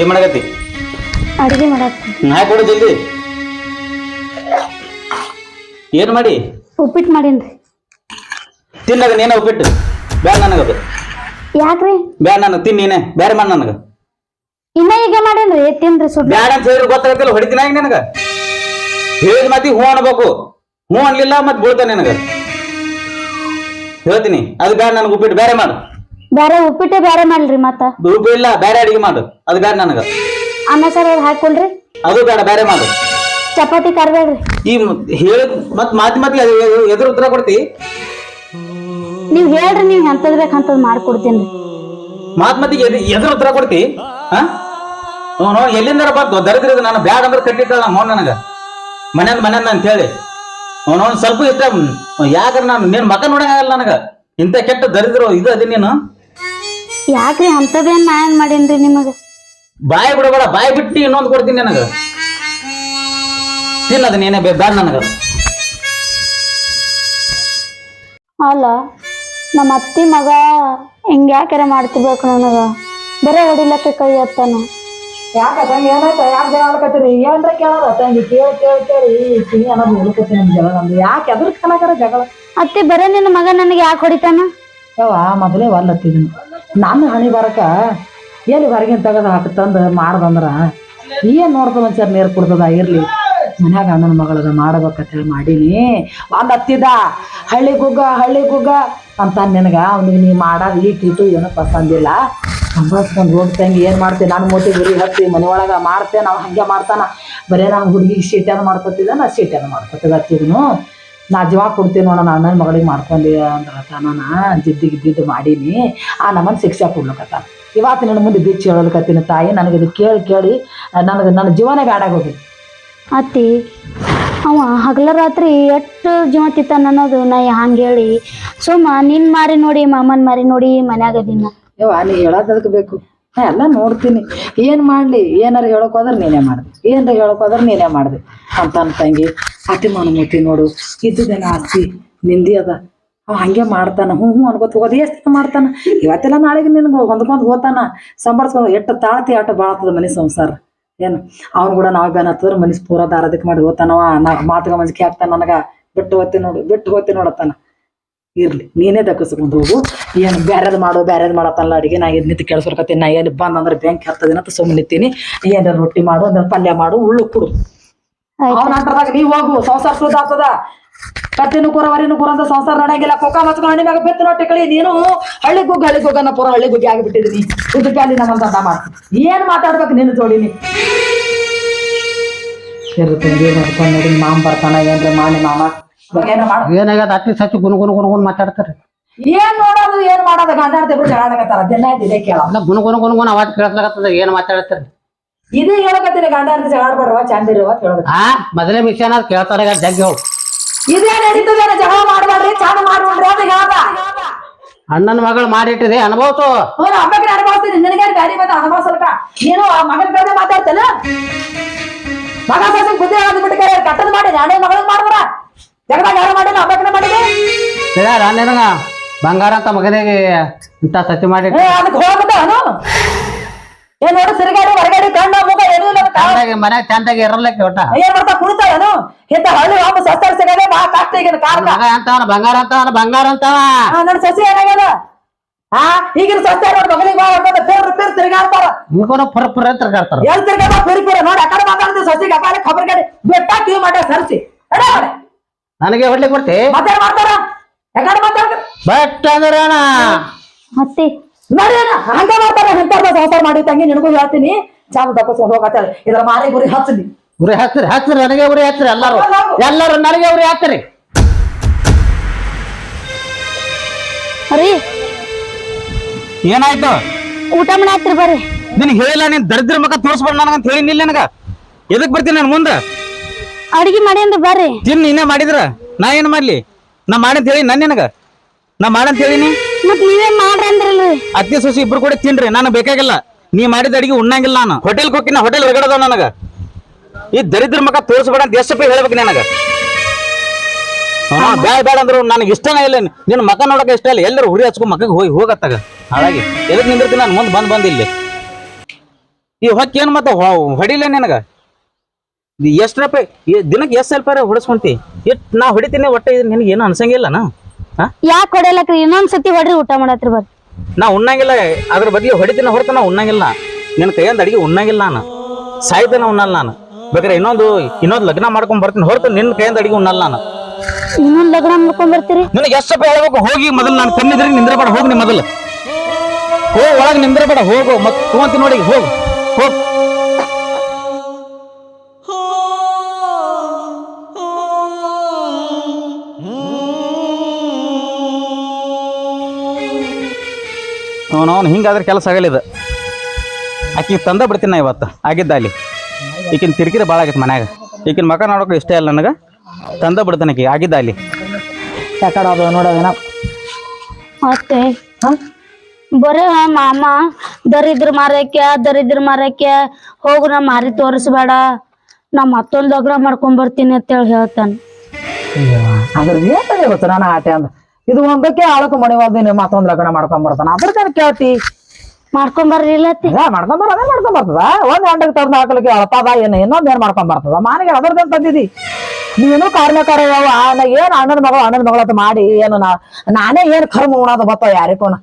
ಏನ್ ಮಾಡಕತ್ತಿ? ಅಡಿಗೆ ಮಾಡತ್ತೀನಿ ನಾ ಕೊಡು ಜಲ್ದಿ? ಏನ್ ಮಾಡಿ? ಉಪ್ಪಿಟ್ಟು ಮಾಡೇನ್ರಿ ತಿನ್ನದ ನೀನ ಉಪ್ಪಿಟ್ಟು? ಬ್ಯಾಡ ನನಗದು ಯಾಕ್ರಿ ಬ್ಯಾಡ ನನಗೆ ತಿನ್ ನೀನೆ. ಬ್ಯಾರೆ ಮಾಡಿ ನನಗ. ಇನ್ನ ಈಗ ಮಾಡೇನ್ರಿ ತಿನ್ರಿ ಸುಡ್ಲಿ ಬ್ಯಾಡ ಅಂತ ಹೇಳಿದ್ರೆ ಗೊತ್ತಾಗತ್ತಿಲ್ಲ ಹೊಡಿತೀನಿ ಆಗ ನಿನಗ? ಹೇಳಿದ ಮಾತಿ ಹೂ ಅನ್ಬೇಕು. ಹೂ ಅನ್ಲಿಲ್ಲ ಮತ್ತೆ ಬೀಳ್ತಾನೆ ನಿನಗ. ಹೇಳ್ತೀನಿ ಅದು ಬ್ಯಾಡ ನನಗೆ ಉಪ್ಪಿಟ್ಟು ಬೇರೆ ಮಾಡು. ಬ್ಯಾರೆ ಉಪ್ಪಿಟ್ಟೆ ಬೇರೆ ಮಾಡ್ರಿ ಮತ್ತ. ಉಪ್ಪು ಇಲ್ಲ ಬೇರೆ ಅಡಿಗೆ ಮಾಡು. ಅದು ಬೇಡ ನನಗ. ಅನ್ನ ಸರ್ ಹಾಕೊಳ್ರಿ. ಅದು ಬೇಡ ಬೇರೆ ಮಾಡು. ಚಪಾತಿ ಕರ್ಬೇಡ್ರಿ. ಈ ಹೇಳ ಮತ್ ಮಾತಿ ಮಾತಿ ಎದುರು ಉತ್ತರ ಕೊಡ್ತಿ? ನೀವ್ ಹೇಳ್ರಿ ನೀವ್ ಎಂತದ್ ಬೇಕಂತದ್ ಮಾಡ್ಕೊಡ್ತೀನಿ ಮಾತ್ ಮಾತಿಗೆ ಎದು- ಎದುರು ಉತ್ತರ ಕೊಡ್ತಿ? ಹಾ? ಅವನು ಎಲ್ಲಿಂದಾರ ಬಂತು? ದರಿದ್ರ ಇದು ನಾನು ಬ್ಯಾಡ ಅಂದ್ರೆ ಕಟ್ಟಿಟ್ಟ ನಮ್ಮ ನನಗ. ಮನ್ಯಾಗ ಮನೆಯಂದ ಅಂತ ಹೇಳಿ. ಅವನವನ್ ಸ್ವಲ್ಪ ಇಷ್ಟ ಯಾಕಂದ್ರೆ ನಾನು ನಿನ್ ಮಕ ನೋಡಂಗಾಗಲ್ಲ ನನಗ. ಇಂಥ ಕೆಟ್ಟ ದರಿದ್ರು ಇದು ಅದಿ ನೀನು? ಯಾಕ್ರಿ ಅಂತದೇನ್ ನಾ ಏನ್ ಮಾಡೇನ್ರಿ ನಿಮಗ? ಬಾಯಿ ಬಿಡಬೇಡ ಬಾಯಿ ಬಿಟ್ಟು ಇನ್ನೊಂದು ಕೊಡ್ತೀನಿ ನನಗ. ತಿನ್ನದ ನೀನೇ ಬೇಡ ನನಗೆ. ಅಲ್ಲ ನಮ್ಮ ಅತ್ತಿ ಮಗ ಹಿಂಗ್ ಯಾಕೆ ಮಾಡ್ತಿರ್ಬೇಕು ನನಗ? ಬರೇ ಹೊಡಿಲಕ್ಕೆ ಕೈ ಎತ್ತಾನ. ಯಾಕ ತಂಗಿ ಏನಾಯ್ತ ಯಾಕೆ ಜಗಳ ಆಡ್ಕತ್ತೀರಿ? ಏನ್ರ ಕೇಳೋದ ತಂಗಿ? ಕೇಳಿ ಕೇಳಿ ಕೇಳಿ. ಕಿವಿ ಅನ್ನೋದು ಉಳ್ಕೊತೀನಿ ನಮ್ ಜಗಳ ನಮ್ದು ಯಾಕೆ ಎದ್ರ ಕನಕರ ಜಗಳ? ಅತ್ತಿ ಬರೇ ನಿನ್ನ ಮಗ ನನಗೆ ಯಾಕೆ ಹೊಡಿತಾನ? ಯವ್ವ ಮೊದಲೇ ಒಲ್ಲತ್ತಿದನು. ನಾನು ಹಣಿ ಬರಕ ಎಲ್ಲಿ ಹೊರಗಿನ ತೆಗೆದು ತಂದು ಮಾಡ್ದಂದ್ರ ಏನ್ ನೋಡ್ತದ ಒಂದ್ಸರಿ ನೀರು ಕುಡ್ದದ? ಇರ್ಲಿ. ಮನ್ಯಾಗ ಅಣ್ಣನ ಮಗಳದ ಮಾಡ್ಬೇಕಂತ ಹೇಳಿ ಮಾಡೀನಿ. ಒಂದ್ ಹತ್ತಿದ ಹಳ್ಳಿ ಗುಗ್ಗ ಹಳ್ಳಿ ಗುಗ್ಗ. ಅಂತ ನಿನಗ ಅವ್ನಿಗೆ ನೀ ಮಾಡೋದು ಈ ಟೀಟು ಏನೋ ಪಸಂದಿಲ್ಲ ರೋಡ್ ತಂಗಿ ಏನು ಮಾಡ್ತೀನಿ ನಾನು ಮೋಟಿ ಗುರಿ ಹತ್ತಿ ಮನೆ ಒಳಗೆ ಮಾಡ್ತೇನೆ ನಾವು ಹಂಗೆ ಮಾಡ್ತಾನ. ಬರೇ ನಾನು ಹುಡುಗಿ ಶೀಟ್ಯಾನ ಮಾಡ್ಕೊತಿದ್ದ, ನಾ ಶೀಟ್ಯಾನ ಮಾಡ್ಕೊತಿದ್ದ ಹತ್ತಿದ್ನು ನಾ ಜೀವ ಕೊಡ್ತೀನಿ ನೋಡ ನಾನು ಅಣ್ಣನ ಮಗಳಿಗೆ ಮಾಡ್ಕೊಂಡಿ ಅಂದ್ರೆ ನಾನು ಜಿದ್ದಿಗೆ ಗಿದ್ದಿದ್ದು ಮಾಡೀನಿ. ಆ ನಮ್ಮನ್ನ ಶಿಕ್ಷೆ ಕೊಡ್ಲಕತ್ತಾನ. ಇವತ್ತು ನನ್ನ ಮುಂದೆ ಬಿಚ್ಚಿ ಹೇಳಲಿಕತ್ತೀನಿ ತಾಯಿ ನನಗೆ ಇದು ಕೇಳಿ ಕೇಳಿ ನನಗೆ ನನ್ನ ಜೀವನೇ ಬ್ಯಾಡಾಗೋಗಿ ಅತ್ತಿ ಅವ ಹಗಲ ರಾತ್ರಿ ಎಷ್ಟು ಜೀವ ತಿತ್ತಾನ ಅನ್ನೋದು ನಾ ಹಂಗೆ ಹೇಳಿ ಸುಮ್ಮ ನಿನ್ ಮಾರಿ ನೋಡಿ ಮಾಮನ ಮಾರಿ ನೋಡಿ ಮನ್ಯಾಗ ದಿನ ಯವ್ವ ನೀ ಹೇಳೋದಕ್ಕೆ ಬೇಕು. ಎಲ್ಲ ನೋಡ್ತೀನಿ. ಏನು ಮಾಡಲಿ? ಏನಾರು ಹೇಳಕ್ ಹೋದ್ರೆ ನೀನೇ ಮಾಡಿದೆ. ಏನಾರ ಹೇಳಕ್ ಹೋದ್ರೆ ನೀನೇ ಮಾಡಿದೆ. ಅಂತ ನನ್ನ ತಂಗಿ ಅತಿ ನೋಡು ಇದ್ದುದೇನ ಆಸ್ತಿ ನಿಂದಿ ಅದ. ಅವ ಹಂಗೆ ಮಾಡ್ತಾನ. ಹ್ಞೂ ಹ್ಞೂ ಅನ್ಕೋತ ಹೋಗೋದು. ಎಷ್ಟು ಮಾಡ್ತಾನ? ಇವತ್ತೆಲ್ಲ ನಾಳೆಗೆ ನಿನಗೆ ಹೊಂದ್ಕೊಂಡು ಹೋತಾನ. ಸಂಬಾಳ್ಸ್ಕೊಂಡು ಎಷ್ಟು ತಾಳ್ತಿ ಆಟ ಬಾಳ್ತದ ಮನೆ ಸಂಸಾರ. ಏನು? ಅವ್ನು ಕೂಡ ನಾವು ಬೇನ ಮನಸ್ ಪೂರ ದಾರದಕ್ಕೆ ಮಾಡಿ ಹೋತಾನವ. ನಾ ಮಾತುಗ ಮಂಜಿಕೆ ಹಾಕ್ತಾನ ನನಗ. ಬಿಟ್ಟು ಹೋಗ್ತೀನಿ ನೋಡು, ಬಿಟ್ಟು ಹೋಗ್ತೀನಿ ನೋಡತ್ತಾನ. ಇರ್ಲಿ ನೀನೇ ದಕ್ಕಿಸ್ಕೊಂಡು ಹೋಗು. ಏನು ಬೇರೆದು ಮಾಡು ಬೇರೆದು ಮಾಡತ್ತಲ್ಲ ಅಡಿಗೆ ನಾ ಇದು ನಿಂತು ಕೆಲ್ಸರ್ಕತ್ತೀನಿ ನಾ ಎಲ್ಲಿ ಬಂದ್ ಅಂದ್ರೆ ಬ್ಯಾಂಕ್ ಹತ್ತದಿನ ಅಂತ ಸುಮ್ಮನೆ ನಿಂತೀನಿ. ಏನಾರ ರೊಟ್ಟಿ ಮಾಡು ಅಂದ್ರೆ ಪಲ್ಯ ಮಾಡು ಉಳ್ಳು ಕೊಡು. ಅವ್ರ ಅವ್ನ ಅಂಟದಾಗ ನೀವ್ ಹೋಗು ಸಂಸಾರ ಶುದ್ಧ ಆಗ್ತದ. ಕತ್ತಿನೂ ಕೂರ ವರಿನ ಕೂರ ಅಂತ ಸಂಸಾರ ನಡೆಯಂಗಿಲ್ಲ. ಕೊಕ್ಕ ಮಚ್ಕೊಂಡು ಹಣ್ಣಿ ಮ್ಯಾಗ ಬೆತ್ತು ರೊಟ್ಟಿ ಕಳಿ ನೀನು ಹಳ್ಳಿ ಗುಗ್ಗ ಹಳ್ಳಿ ಗುಗ್ಗನ ಪೂರ ಹಳ್ಳಿ ಗುಗ್ಗಿ ಆಗಿಬಿಟ್ಟಿದೀನಿ ಉದ್ದಕ್ಕೆ ಅಲ್ಲಿ ನಮ್ಮಂತ ದಂಡ ಮಾಡ್ತೀನಿ. ಏನ್ ಮಾತಾಡ್ಬೇಕು ನಿನ್ನ ಜೋಡಿನಿ ಇರುತ್ತೆ ಮಾಡ್ಕೊಂಡು ನೋಡಿ ಮಾಮ್ ಬರ್ತಾನ ಏನ್ರಿ ಮಾಡಿ ಮಾಮ? ಏನಾಗ್ಯದ? ಅಟ್ಟಿ ಸಚ್ಚಿ ಗುಣ ಗುನ್ ಗುಣ ಗುನ್ ಮಾತಾಡ್ತಾರೆ. ಏನ್ ನೋಡೋದು ಏನ್ ಮಾಡೋದು? ಗಂಡಾಡ್ತಿಬ್ರು ಜಗಳ ಆಡಕತ್ತಾರ ದಿನ ಇದೇ ಕೇಳ. ಗುಣ ಗುಣ ಗುಣ ಗುಣ ಅವಾಜ್ ಕೇಳಿಸ್ಲಾಗತ್ತದ ಏನ್ ಮಾತಾಡತ್ತಾರೆ ಇದೇ ಹೇಳಕತ್ತೀನಿ ಗಂಡಾಡ್ತಿ ಜಗಳ ಆಡ್ಬಾರ್ವ ಚಂದ ಇರುವ ಹೇಳೋದು. ಆ ಮೊದಲೇ ಅದ್ ಕೇಳ್ತಾರ ಜಗ್ಗಿ ಹೋಗ್. ಇದೇ ನಡೀತದೇನ ಜಗಳ ಮಾಡ್ಬೇಡ್ರಿ? ಚಂದ ಮಾಡ್ಬಿಡ್ರಿ ಅಂತ ಹೇಳ್ದ ಅಣ್ಣನ ಮಗಳು ಮಾಡಿಟ್ಟಿದೆ ಅನುಭವಿಸು ಹ್ಞೂ ಹಬ್ಬಕ್ಕೆ ಅನುಭವಿಸ್ತೀನಿ. ನಿನಗೆ ಗಾಡಿ ಬಂದ ಅನುಭವಿಸಲ್ಕ ನೀನು ಆ ಮಗನ ಬೇರೆ ಮಾತಾಡ್ತೇನ? ಮಗ ಸಸಿ ಬುದ್ಧಿ ಬಿಟ್ಟು ಕಟ್ಟದ ಮಾಡಿ ನಾನೇ ಮಗಳಿಗೆ ಮಾಡ್ಬೇಡ ಜಗದಾಗ ಯಾರು ಮಾಡಿಲ್ಲ? ಹಬ್ಬಕ್ಕೆ ಮಾಡಿದೆ. ಹೇಳ್ಯಾರ ನಿನಗ. ಬಂಗಾರ ಅಂತ ಮಗನಿಗೆ ಇಂತ ಸತಿ ಮಾಡಿ ಏ ಅದಕ್ಕೆ ನೋಡು ಸಿರಿಗಾಡಿ ಹೊರಗಾಡಿ ಕಣ್ಣ ಮುಖ ಏನೂ ಇಲ್ಲ ಮನ್ಯಾಗ ಚಂದಾಗಿ ಇರಲಕ್ಕೆ ಒಟ್ಟ. ಏನ್ ಮಾಡ್ತಾ ಇಂತ ಹಳ್ಳಿ ವಾಪ ಸಸ್ತಾರ ಸಿಗದೆ ಬಾ ಕಷ್ಟ ಈಗಿನ ಕಾಲ ಮಗ ಅಂತಾವನ ಬಂಗಾರ ಅಂತ ಬಂಗಾರ ಅಂತ ನನ್ನ ಸಸಿ ಏನಾಗ್ಯದ? ಹಾ ಈಗಿನ ಸಸ್ತಾರ ನೋಡಿ ಮಗಳಿಗೆ ಬಾ ಹೊಡ್ಕೊಂಡ ಪೇರ್ ಪೇರ್ ತಿರ್ಗಾಡ್ತಾರ. ನಿಮ್ಗೂ ಪುರ ಪುರ ತಿರ್ಗಾಡ್ತಾರ. ಎಲ್ ತಿರ್ಗಾಡ ಪೇರಿ ಪೇರ ನೋಡಿ ಆ ಕಡೆ ಸಸಿಗೆ ಅಪಾಲೆ ಖಬರ್ ಗಾಡಿ. ಬೆಟ್ಟ ಕಿವಿ ಮಾಡ್ಯ ಸರ್ಸಿ. ಅಡೆ ನನಗೆ ಹೊಡ್ಲಿಕ್ಕೆ ಕೊಡ್ತಿ? ಮತ್ತೆ ಮಾಡ್ತಾರ. ಯಾಕಡೆ ಮಾತಾಡ್ತ ಬಟ್ ಅಂದ್ರೆ ಅಣ್ಣ. ಅತ್ತಿ ನೋಡಿ ಅಣ್ಣ, ಹಂಗ ಮಾಡ್ತಾರ. ಎಂತಾರ ಸಂಸಾರ ಮಾಡಿ ತಂಗಿ ನಿನಗೂ ಹೇಳ್ತೀನಿ. ಚಾಲು ತಪ್ಪಿಸ್ ಹೋಗತ್ತ ಇದ್ರ ಮಾರಿ ಗುರಿ ಹಚ್ಚಲಿ. ಗುರಿ ಹಚ್ಚಿರಿ ಹಚ್ಚಿರಿ ನನಗೆ ಉರಿ ಹಚ್ಚಿರಿ ಎಲ್ಲಾರು. ಎಲ್ಲಾರು ನನಗೆ ಉರಿ ಹಚ್ಚಿರಿ ರೀ ಏನಾಯ್ತು? ಊಟ ಮಾಡಾತ್ರಿ ಬರ್ರಿ. ನಿನಗೆ ಹೇಳಿಲ್ಲ ನೀನ್ ದರಿದ್ರ ಮಗ ತೋರಿಸ್ಬಾರ್ದು ನನಗಂತ ಹೇಳಿನಿಲ್ಲ ನನಗ? ಎದಕ್ ಬರ್ತೀನಿ ನಾನು ಮುಂದೆ? ಅಡಿಗೆ ಮಾಡಿ ಅಂದ್ರೆ ಬರ್ರಿ. ತಿನ್ ನೀನೇ ಮಾಡಿದ್ರ? ನಾ ಏನ್ ಮಾಡ್ಲಿ? ನಾ ಮಾಡಂತ ಹೇಳಿ ನನ್ ನಿನಗ? ನಾ ಮಾಡಂತ ಹೇಳಿನಿ? ಮತ್ ನೀವೇ ಮಾಡ್ರಿ ಅಂದ್ರಲ್ರಿ ಅತ್ತೆ ಸೊಸಿ ಇಬ್ರು ಕೂಡ ತಿನ್ರಿ ನಾನು ಬೇಕಾಗಿಲ್ಲ. ನೀ ಮಾಡಿದ ಅಡಿಗೆ ಉಣ್ಣಂಗಿಲ್ಲ ನಾನು. ಹೋಟೆಲ್ ಹೋಗಿನ ಹೋಟೆಲ್ ಹೊರಗಡೆ ನನಗ. ಈ ದರಿದ್ರ ಮಗ ತೋರಿಸ್ಬೇಡ ಅಂತ ಎಷ್ಟು ಹೇಳ್ಬೇಕು ನನಗ? ಹಾ ಬೇಡ ಬೇಡ ಅಂದ್ರು ನನಗೆ ಇಷ್ಟನೇ ಇಲ್ಲ. ನಿನ್ನ ಮಕ ನೋಡಕ ಇಷ್ಟ ಇಲ್ಲ. ಎಲ್ಲರೂ ಹುರಿ ಹಚ್ಕೊ ಮಕ್ಕಗೆ ಹೋಗಿ ಹೋಗತ್ತಾಗ. ಹಾಗಾಗಿ ಎದಕ್ ನಿಂದಿರ್ತೀನಿ ನಾನು ಮುಂದೆ ಬಂದ್ ಬಂದಿಲ್ಲಿ ಈ ಹೊಕ್ಕೇನ್ ಮತ್ತೆ ಹೊಡಿಲೇ ಹೊಡಿಲ್ಲ ನಿನಗ? ಎಷ್ಟು ರೂಪಾಯಿ ದಿನಕ್ಕೆ ಎಷ್ಟು ಸ್ವಲ್ಪ ಹೊಡಿಸ್ಕೊಂತಿ? ಎಷ್ಟು ನಾ ಹೊಡಿತೀನಿ ಒಟ್ಟ ಇದು ನಿನಗೆ ಏನು ಅನ್ಸಂಗಿಲ್ಲ ನಾ? ಯಾಕೆ ಹೊಡೆಯಲಕ್ರಿ ಇನ್ನೊಂದು ಸತಿ ಹೊಡ್ರಿ ಊಟ ಮಾಡತ್ರಿ ಬರ್ರಿ. ನಾ ಉಣ್ಣಂಗಿಲ್ಲ ಅದ್ರ ಬದಲಿಗೆ ಹೊಡಿತೀನಿ ಹೊರತು ನಾ ಉಣ್ಣಂಗಿಲ್ಲ. ನಿನ್ನ ಕೈಯಿಂದ ಅಡಿಗೆ ಉಣ್ಣಂಗಿಲ್ಲ ನಾನು. ಸಾಯ್ತನ ಉಣ್ಣಲ್ಲ ನಾನು. ಬೇಕಾದ್ರೆ ಇನ್ನೊಂದು ಇನ್ನೊಂದು ಲಗ್ನ ಮಾಡ್ಕೊಂಡ್ ಬರ್ತೀನಿ. ಹೊರತು ನಿನ್ನ ಕೈಯಿಂದ ಅಡಿಗೆ ಉಣ್ಣಲ್ಲ ನಾನು. ಇನ್ನೊಂದು ಲಗ್ನ ಮಾಡ್ಕೊಂಡ್ ಬರ್ತೀರಿ? ನಿನಗೆ ಎಷ್ಟು ರೂಪಾಯಿ ಹೇಳ್ಬೇಕು? ಹೋಗಿ ಮೊದಲು ನಾನು ಕಮ್ಮಿದ್ರೆ ನಿಂದ್ರಬೇಡ ಹೋಗಿ ನೀ ಮೊದಲು. ಹೋಗಿ ಒಳಗೆ ನಿಂದ್ರಬೇಡ ಹೋಗು. ಮತ್ತೆ ತಗೊಂತೀನಿ ನೋಡಿ ಹೋಗು. ಹೋಗ್. ಅವನವನು ಹಿಂಗಾದ್ರೆ ಕೆಲಸ ಆಗಲಿದ. ಆಕಿಗೆ ತಂದ ಬಿಡ್ತೀನಿ ನಾ ಇವತ್ತು. ಆಗಿದ್ದ ಅಲ್ಲಿ. ಈಕಿನ ತಿರ್ಕಿರಿ ಭಾಳ ಆಗೈತೆ ಮನ್ಯಾಗ. ಈಕಿನ ಮಕ ನೋಡೋಕೆ ಇಷ್ಟ ಇಲ್ಲ ನನಗೆ. ತಂದ ಬಿಡ್ತಾನೆ ಆಕಿ ಆಗಿದ್ದ ಅಲ್ಲಿ. ಯಾಕಡೆ ನೋಡೋದೇನ ಮತ್ತೆ? ಬರೇ ಮಾಮ ದರಿದ್ರ ಮಾರಕ್ಕೆ ದರಿದ್ರ ಮಾರಕ್ಕೆ ಹೋಗು ನಾ ಮಾರಿ ತೋರಿಸ್ಬೇಡ. ನಾ ಮತ್ತೊಂದು ಲಗ್ನ ಮಾಡ್ಕೊಂಡ್ ಬರ್ತೀನಿ ಅಂತೇಳಿ ಹೇಳ್ತಾನೆ. ಅದ್ರ ಏನ್ ಗೊತ್ತು? ನಾನು ಆಟೆ ಅಂದ. ಇದು ಒಂದಕ್ಕೆ ಆಳಕ ಮಣಿವಾದ ಮತ್ತೊಂದ್ ಲಗ್ನ ಮಾಡ್ಕೊಂಡ್ ಬರ್ತಾನ. ಅದ್ರ ಕೇಳ್ತಿ? ಅದ ಮಾಡ್ಕೊಂಡ್ ಬರ ಅದೇ ಮಾಡ್ಕೊಂಡ್ ಬರ್ತದ. ಒಂದ್ ಗಂಟೆಗೆ ತಂದ ಹಾಕಲಿಕ್ಕೆ ಅಳಪದ ಏನು ಇನ್ನೊಂದ್ ಏನ್ ಮಾಡ್ಕೊಂಡ್ ಬರ್ತದ? ಮಾನಿಗೆ ಅದ್ರದ್ದೇನ್ ತಂದಿದಿ? ನೀನು ಕಾರ್ಯಕಾರ ಯಾವ ನಾ ಏನ್ ಅಣ್ಣನ ಮಗಳು ಅಣ್ಣನ ಮಗಳ ಅಂತ ಮಾಡಿ ಏನು ನಾ ನಾನೇ ಏನ್ ಕರ್ಮ ಉಣದ ಬತ್ತ ಯಾರಿಕೋನ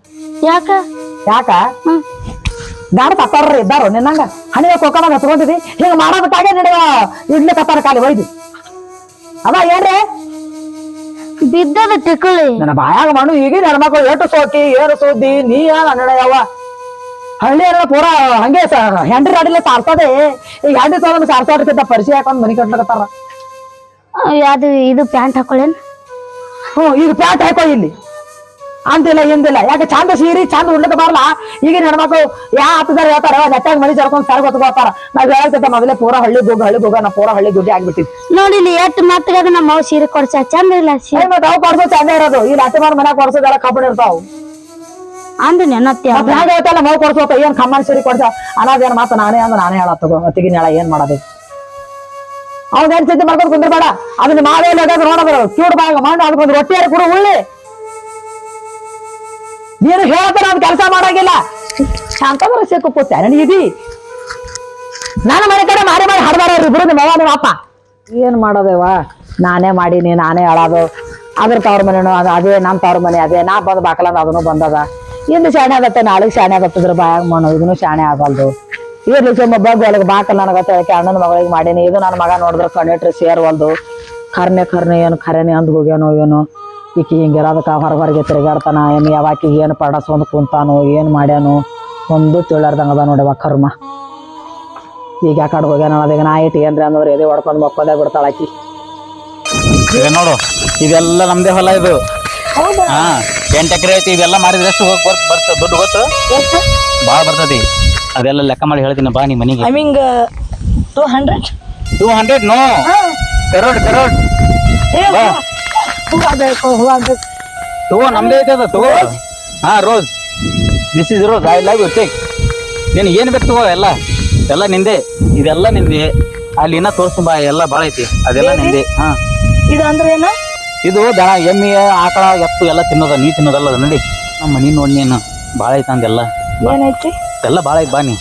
ಯಾಕ? ಯಾಕ? ಗಾಡ ತತ್ತಾರ ಇದ್ದಾರೋ ನಿನ್ನಂಗ. ಹಣಿಗೆ ಕೊಕ್ಕನ ಹಚ್ಕೊಂಡಿದಿ ಹಿಂಗ ಮಾಡೋದಕ್ಕಾಗೆ ನಡೆಯ ಇಡ್ಲಿ ತಪ್ಪಾರ ಕಾಲಿ ಒಯ್ದು. ಅದ ಏನ್ರಿ? ಬಿದ್ದದ ತಿಕ್ಕಳಿ. ನನ್ನ ಬಾಯಾಗ ಮಾಡು ಈಗಿನ ಹೆಣ್ಮಕ್ಳು ಎಷ್ಟು ಸೋಕಿ ಏರು ಸೋದಿ ನೀ ಏನ್ ಅನ್ನಡಯವ ಹಳ್ಳಿ ಎಲ್ಲ ಪೂರಾ ಹಂಗೆ ಹೆಂಡ್ರಿ ಅಡಿಲೆ ಸಾರ್ತದೆ ಈಗ ಹೆಂಡ್ರಿ ತಗೊಂಡ್ ಸಾರ್ಸೋದಕ್ಕಿಂತ ಪರಿಚಯ ಹಾಕೊಂಡ್ ಮನಿ ಕಟ್ಲಕತ್ತಾರ. ಅದು ಇದು ಪ್ಯಾಂಟ್ ಹಾಕೊಳ್ಳೇನ್? ಹ್ಞೂ ಇದು ಪ್ಯಾಂಟ್ ಹಾಕೋ ಇಲ್ಲಿ. ಅಂತಿಲ್ಲ ಎಂದಿಲ್ಲ. ಯಾಕೆ ಚಂದ ಸೀರಿ ಚಂದ ಉಡ್ಲಿಕ್ಕೆ ಬರಲ್ಲ? ಈಗಿನ ಹೆಣ್ಮಕ್ಳು ಯಾ ಹತ್ತದಾರ ಹೇಳ್ತಾರ ನೆಟ್ಟಾಗ ಮನಿ ಜರ್ಕೊಂಡ್ ಸರ್ ಗೊತ್ತಾರ ನಾವ್ ಹೇಳ್ತಿದ್ದ ಮೊದಲೇ ಪೂರಾ ಹಳ್ಳಿ ಗುಗ್ ಹಳ್ಳಿ ಗುಗ ನಾ ಪೂರಾ ಹಳ್ಳಿ ಗುಡ್ಡಿ ಆಗ್ಬಿಟ್ಟಿದ್. ನೋಡಿ ಇಲ್ಲಿ ಎಷ್ಟ್ ಮತ್ತಗದ ನಮ್ಮ ಅವ್ ಸೀರೆ ಕೊಡ್ಸ? ಚಂದ ಇಲ್ಲ ಸೀರೆ. ಅವ್ ಕೊಡ್ಸೋ ಚಂದ ಇರೋದು. ಈ ಲಾಟಿ ಮಾರ್ ಮನ್ಯಾಗ ಕೊಡ್ಸೋದೆಲ್ಲ ಕಬ್ಬಣ ಇರ್ತಾವ. ಅಂದ್ರೆ ನೆನತ್ತಿ ಹ್ಯಾಂಗ ಹೇಳ್ತಲ್ಲ ಕೊಡ್ಸೋತ ಏನ್ ಕಮ್ಮನ್ ಸೀರಿ ಕೊಡ್ಸ? ಅನ್ನೋದೇನ್ ಮಾತ ನಾನೇ ಅಂದ ನಾನೇ ಹೇಳತ್ತಗೋ ಅತ್ತಿಗಿನ ಹೇಳ ಏನ್ ಮಾಡೋದು? ಅವ್ನ ಏನ್ ಚಿಂತೆ ಮಾಡ್ಕೊಂಡು ಕುಂದ್ರಬೇಡ. ಅದನ್ನ ಮಾವೇ ಲಗದ್ ನೋಡೋದು. ಕ್ಯೂಡ್ ಬಾಗ ಮಾಡಿ ಅದಕ್ಕೊಂದು ರೊಟ್ಟಿಯಾರು ಕೂಡ ಉಳ್ಳಿ. ನೀನು ಹೇಳ್ತಾರ ನಾನು ಕೆಲಸ ಮಾಡಂಗಿಲ್ಲ. ಶಾಂತ ಸೇಕು ಕೂತ ನನಗಿದಿ ನಾನು ಮನೆ ಕಡೆ ಮಾಡಿ ಮಾಡಿ ಹಡ್ದಾರ ಇಬ್ರು ನಿಮ್ಮ ಅವ್ವ ನಿಮ್ಮ ಅಪ್ಪ ಏನ್ ಮಾಡೋದೇವ? ನಾನೇ ಮಾಡೀನಿ ನಾನೇ ಹೇಳೋದು ಅದ್ರ ತವ್ರ ಮನೆನೂ ಅದು ಅದೇ ನಮ್ಮ ತವ್ರ ಮನೆ ಅದೇ ನಾ ಬಂದು ಬಾಕಲಂದ ಅದನ್ನು ಬಂದದ. ಇಂದು ಶಾಣೆ ಆಗತ್ತೆ ನಾಳೆಗೆ ಶಾಣೆ ಆಗತ್ತಿದ್ರ ಬಾಯಾಗ ಮಣ್ಣು ಇದನ್ನು ಶಾಣೆ ಆಗಲ್ದು. ಇರ್ಲಿ ಸುಮ್ಮ ಬಗ್ಗೆ ಒಳಗೆ ಬಾಕಲ್ ನನಗತ್ತೆ ಅಣ್ಣನ ಮಗಳಿಗೆ ಮಾಡೀನಿ. ಇದು ನನ್ನ ಮಗ ನೋಡಿದ್ರೆ ಕಣ್ಣಿಟ್ರೆ ಸೇರ್ವಲ್ದು. ಕರ್ನೆ ಕರ್ನೆ ಏನು ಖರೇನೆ ಅಂದ್ ಹೋಗ್ಯಾನೋ ಏನೋ. ಈಕಿ ಹಿಂಗಿರೋದಕ್ಕ ಹೊರಗೆ ಹೊರಗೆ ತಿರುಗಾಡ್ತಾನ. ಏನು ಯಾವಾಕಿಗೆ ಏನು ಪಡಸ್ಕೊಂಡ್ ಕುಂತಾನೋ ಏನು ಮಾಡ್ಯಾನೋ ಒಂದು ತಿಳಾರ್ದಂಗ ಅದ ನೋಡವ ಕರ್ಮ ಈಗ ಆ ಕಡೆ ಹೋಗ್ಯಾನ ಅದೀಗ ನಾ ಇಟ್ಟು ಏನ್ರಿ ಅಂದ್ರೆ ಎದೆ ಹೊಡ್ಕೊಂಡು ಮಕ್ಕೋದೇ ಬಿಡ್ತಾಳ ಆಕಿ. ಈಗ ನೋಡು ಇದೆಲ್ಲ ನಮ್ದೇ ಹೊಲ ಇದು. ಹಾ ಎಂಟು ಎಕರೆ ಐತಿ ಇದೆಲ್ಲ ಮಾಡಿದ್ರೆ ಎಷ್ಟು ಹೋಗಿ ಬರ್ತ ಬರ್ತ ದುಡ್ಡು ಗೊತ್ತು? ಭಾಳ ಬರ್ತತಿ. ಅದೆಲ್ಲ ಲೆಕ್ಕ ಮಾಡಿ ಹೇಳ್ತೀನಿ ಬಾ ನಿಮ್ಮ ಮನೆಗೆ. Meaning two hundred two hundred no crore crore. ಬಾ. ಹೂವ ಬೇಕು ಹೂವ ಬೇಕು ತಗೋ ನಮ್ದೇ ಐತೆ ಅದು ತಗೋ. ಹಾ rose this is rose I love you take ನೀನು ಏನು ಬೇಕು ತಗೋ ಎಲ್ಲ. ಎಲ್ಲ ನಿಂದೆ. ಇದೆಲ್ಲ ನಿಂದೆ. ಅಲ್ಲಿ ಇನ್ನ ತೋರಿಸ್ತೀನಿ ಬಾ ಎಲ್ಲ ಭಾಳ ಐತಿ. ಅದೆಲ್ಲ ನಿಂದೆ. ಹಾ. ಇದು ಅಂದ್ರೆ ಏನು ಇದು ದನ ಎಮ್ಮೆ ಆಕಳ ಎತ್ತು ಎಲ್ಲ ತಿನ್ನೋದ ನೀ ತಿನ್ನೋದಲ್ಲ ಅದು ನೋಡಿ. ನಮ್ಮ ಮನಿ ನೋಡಿ ನೀನು. ಭಾಳ ಐತೆ ಅಂದೆಲ್ಲ. ಏನೈತಿ ಎಲ್ಲ ಭಾಳ ಐತಿ ಬಾ ನೀ.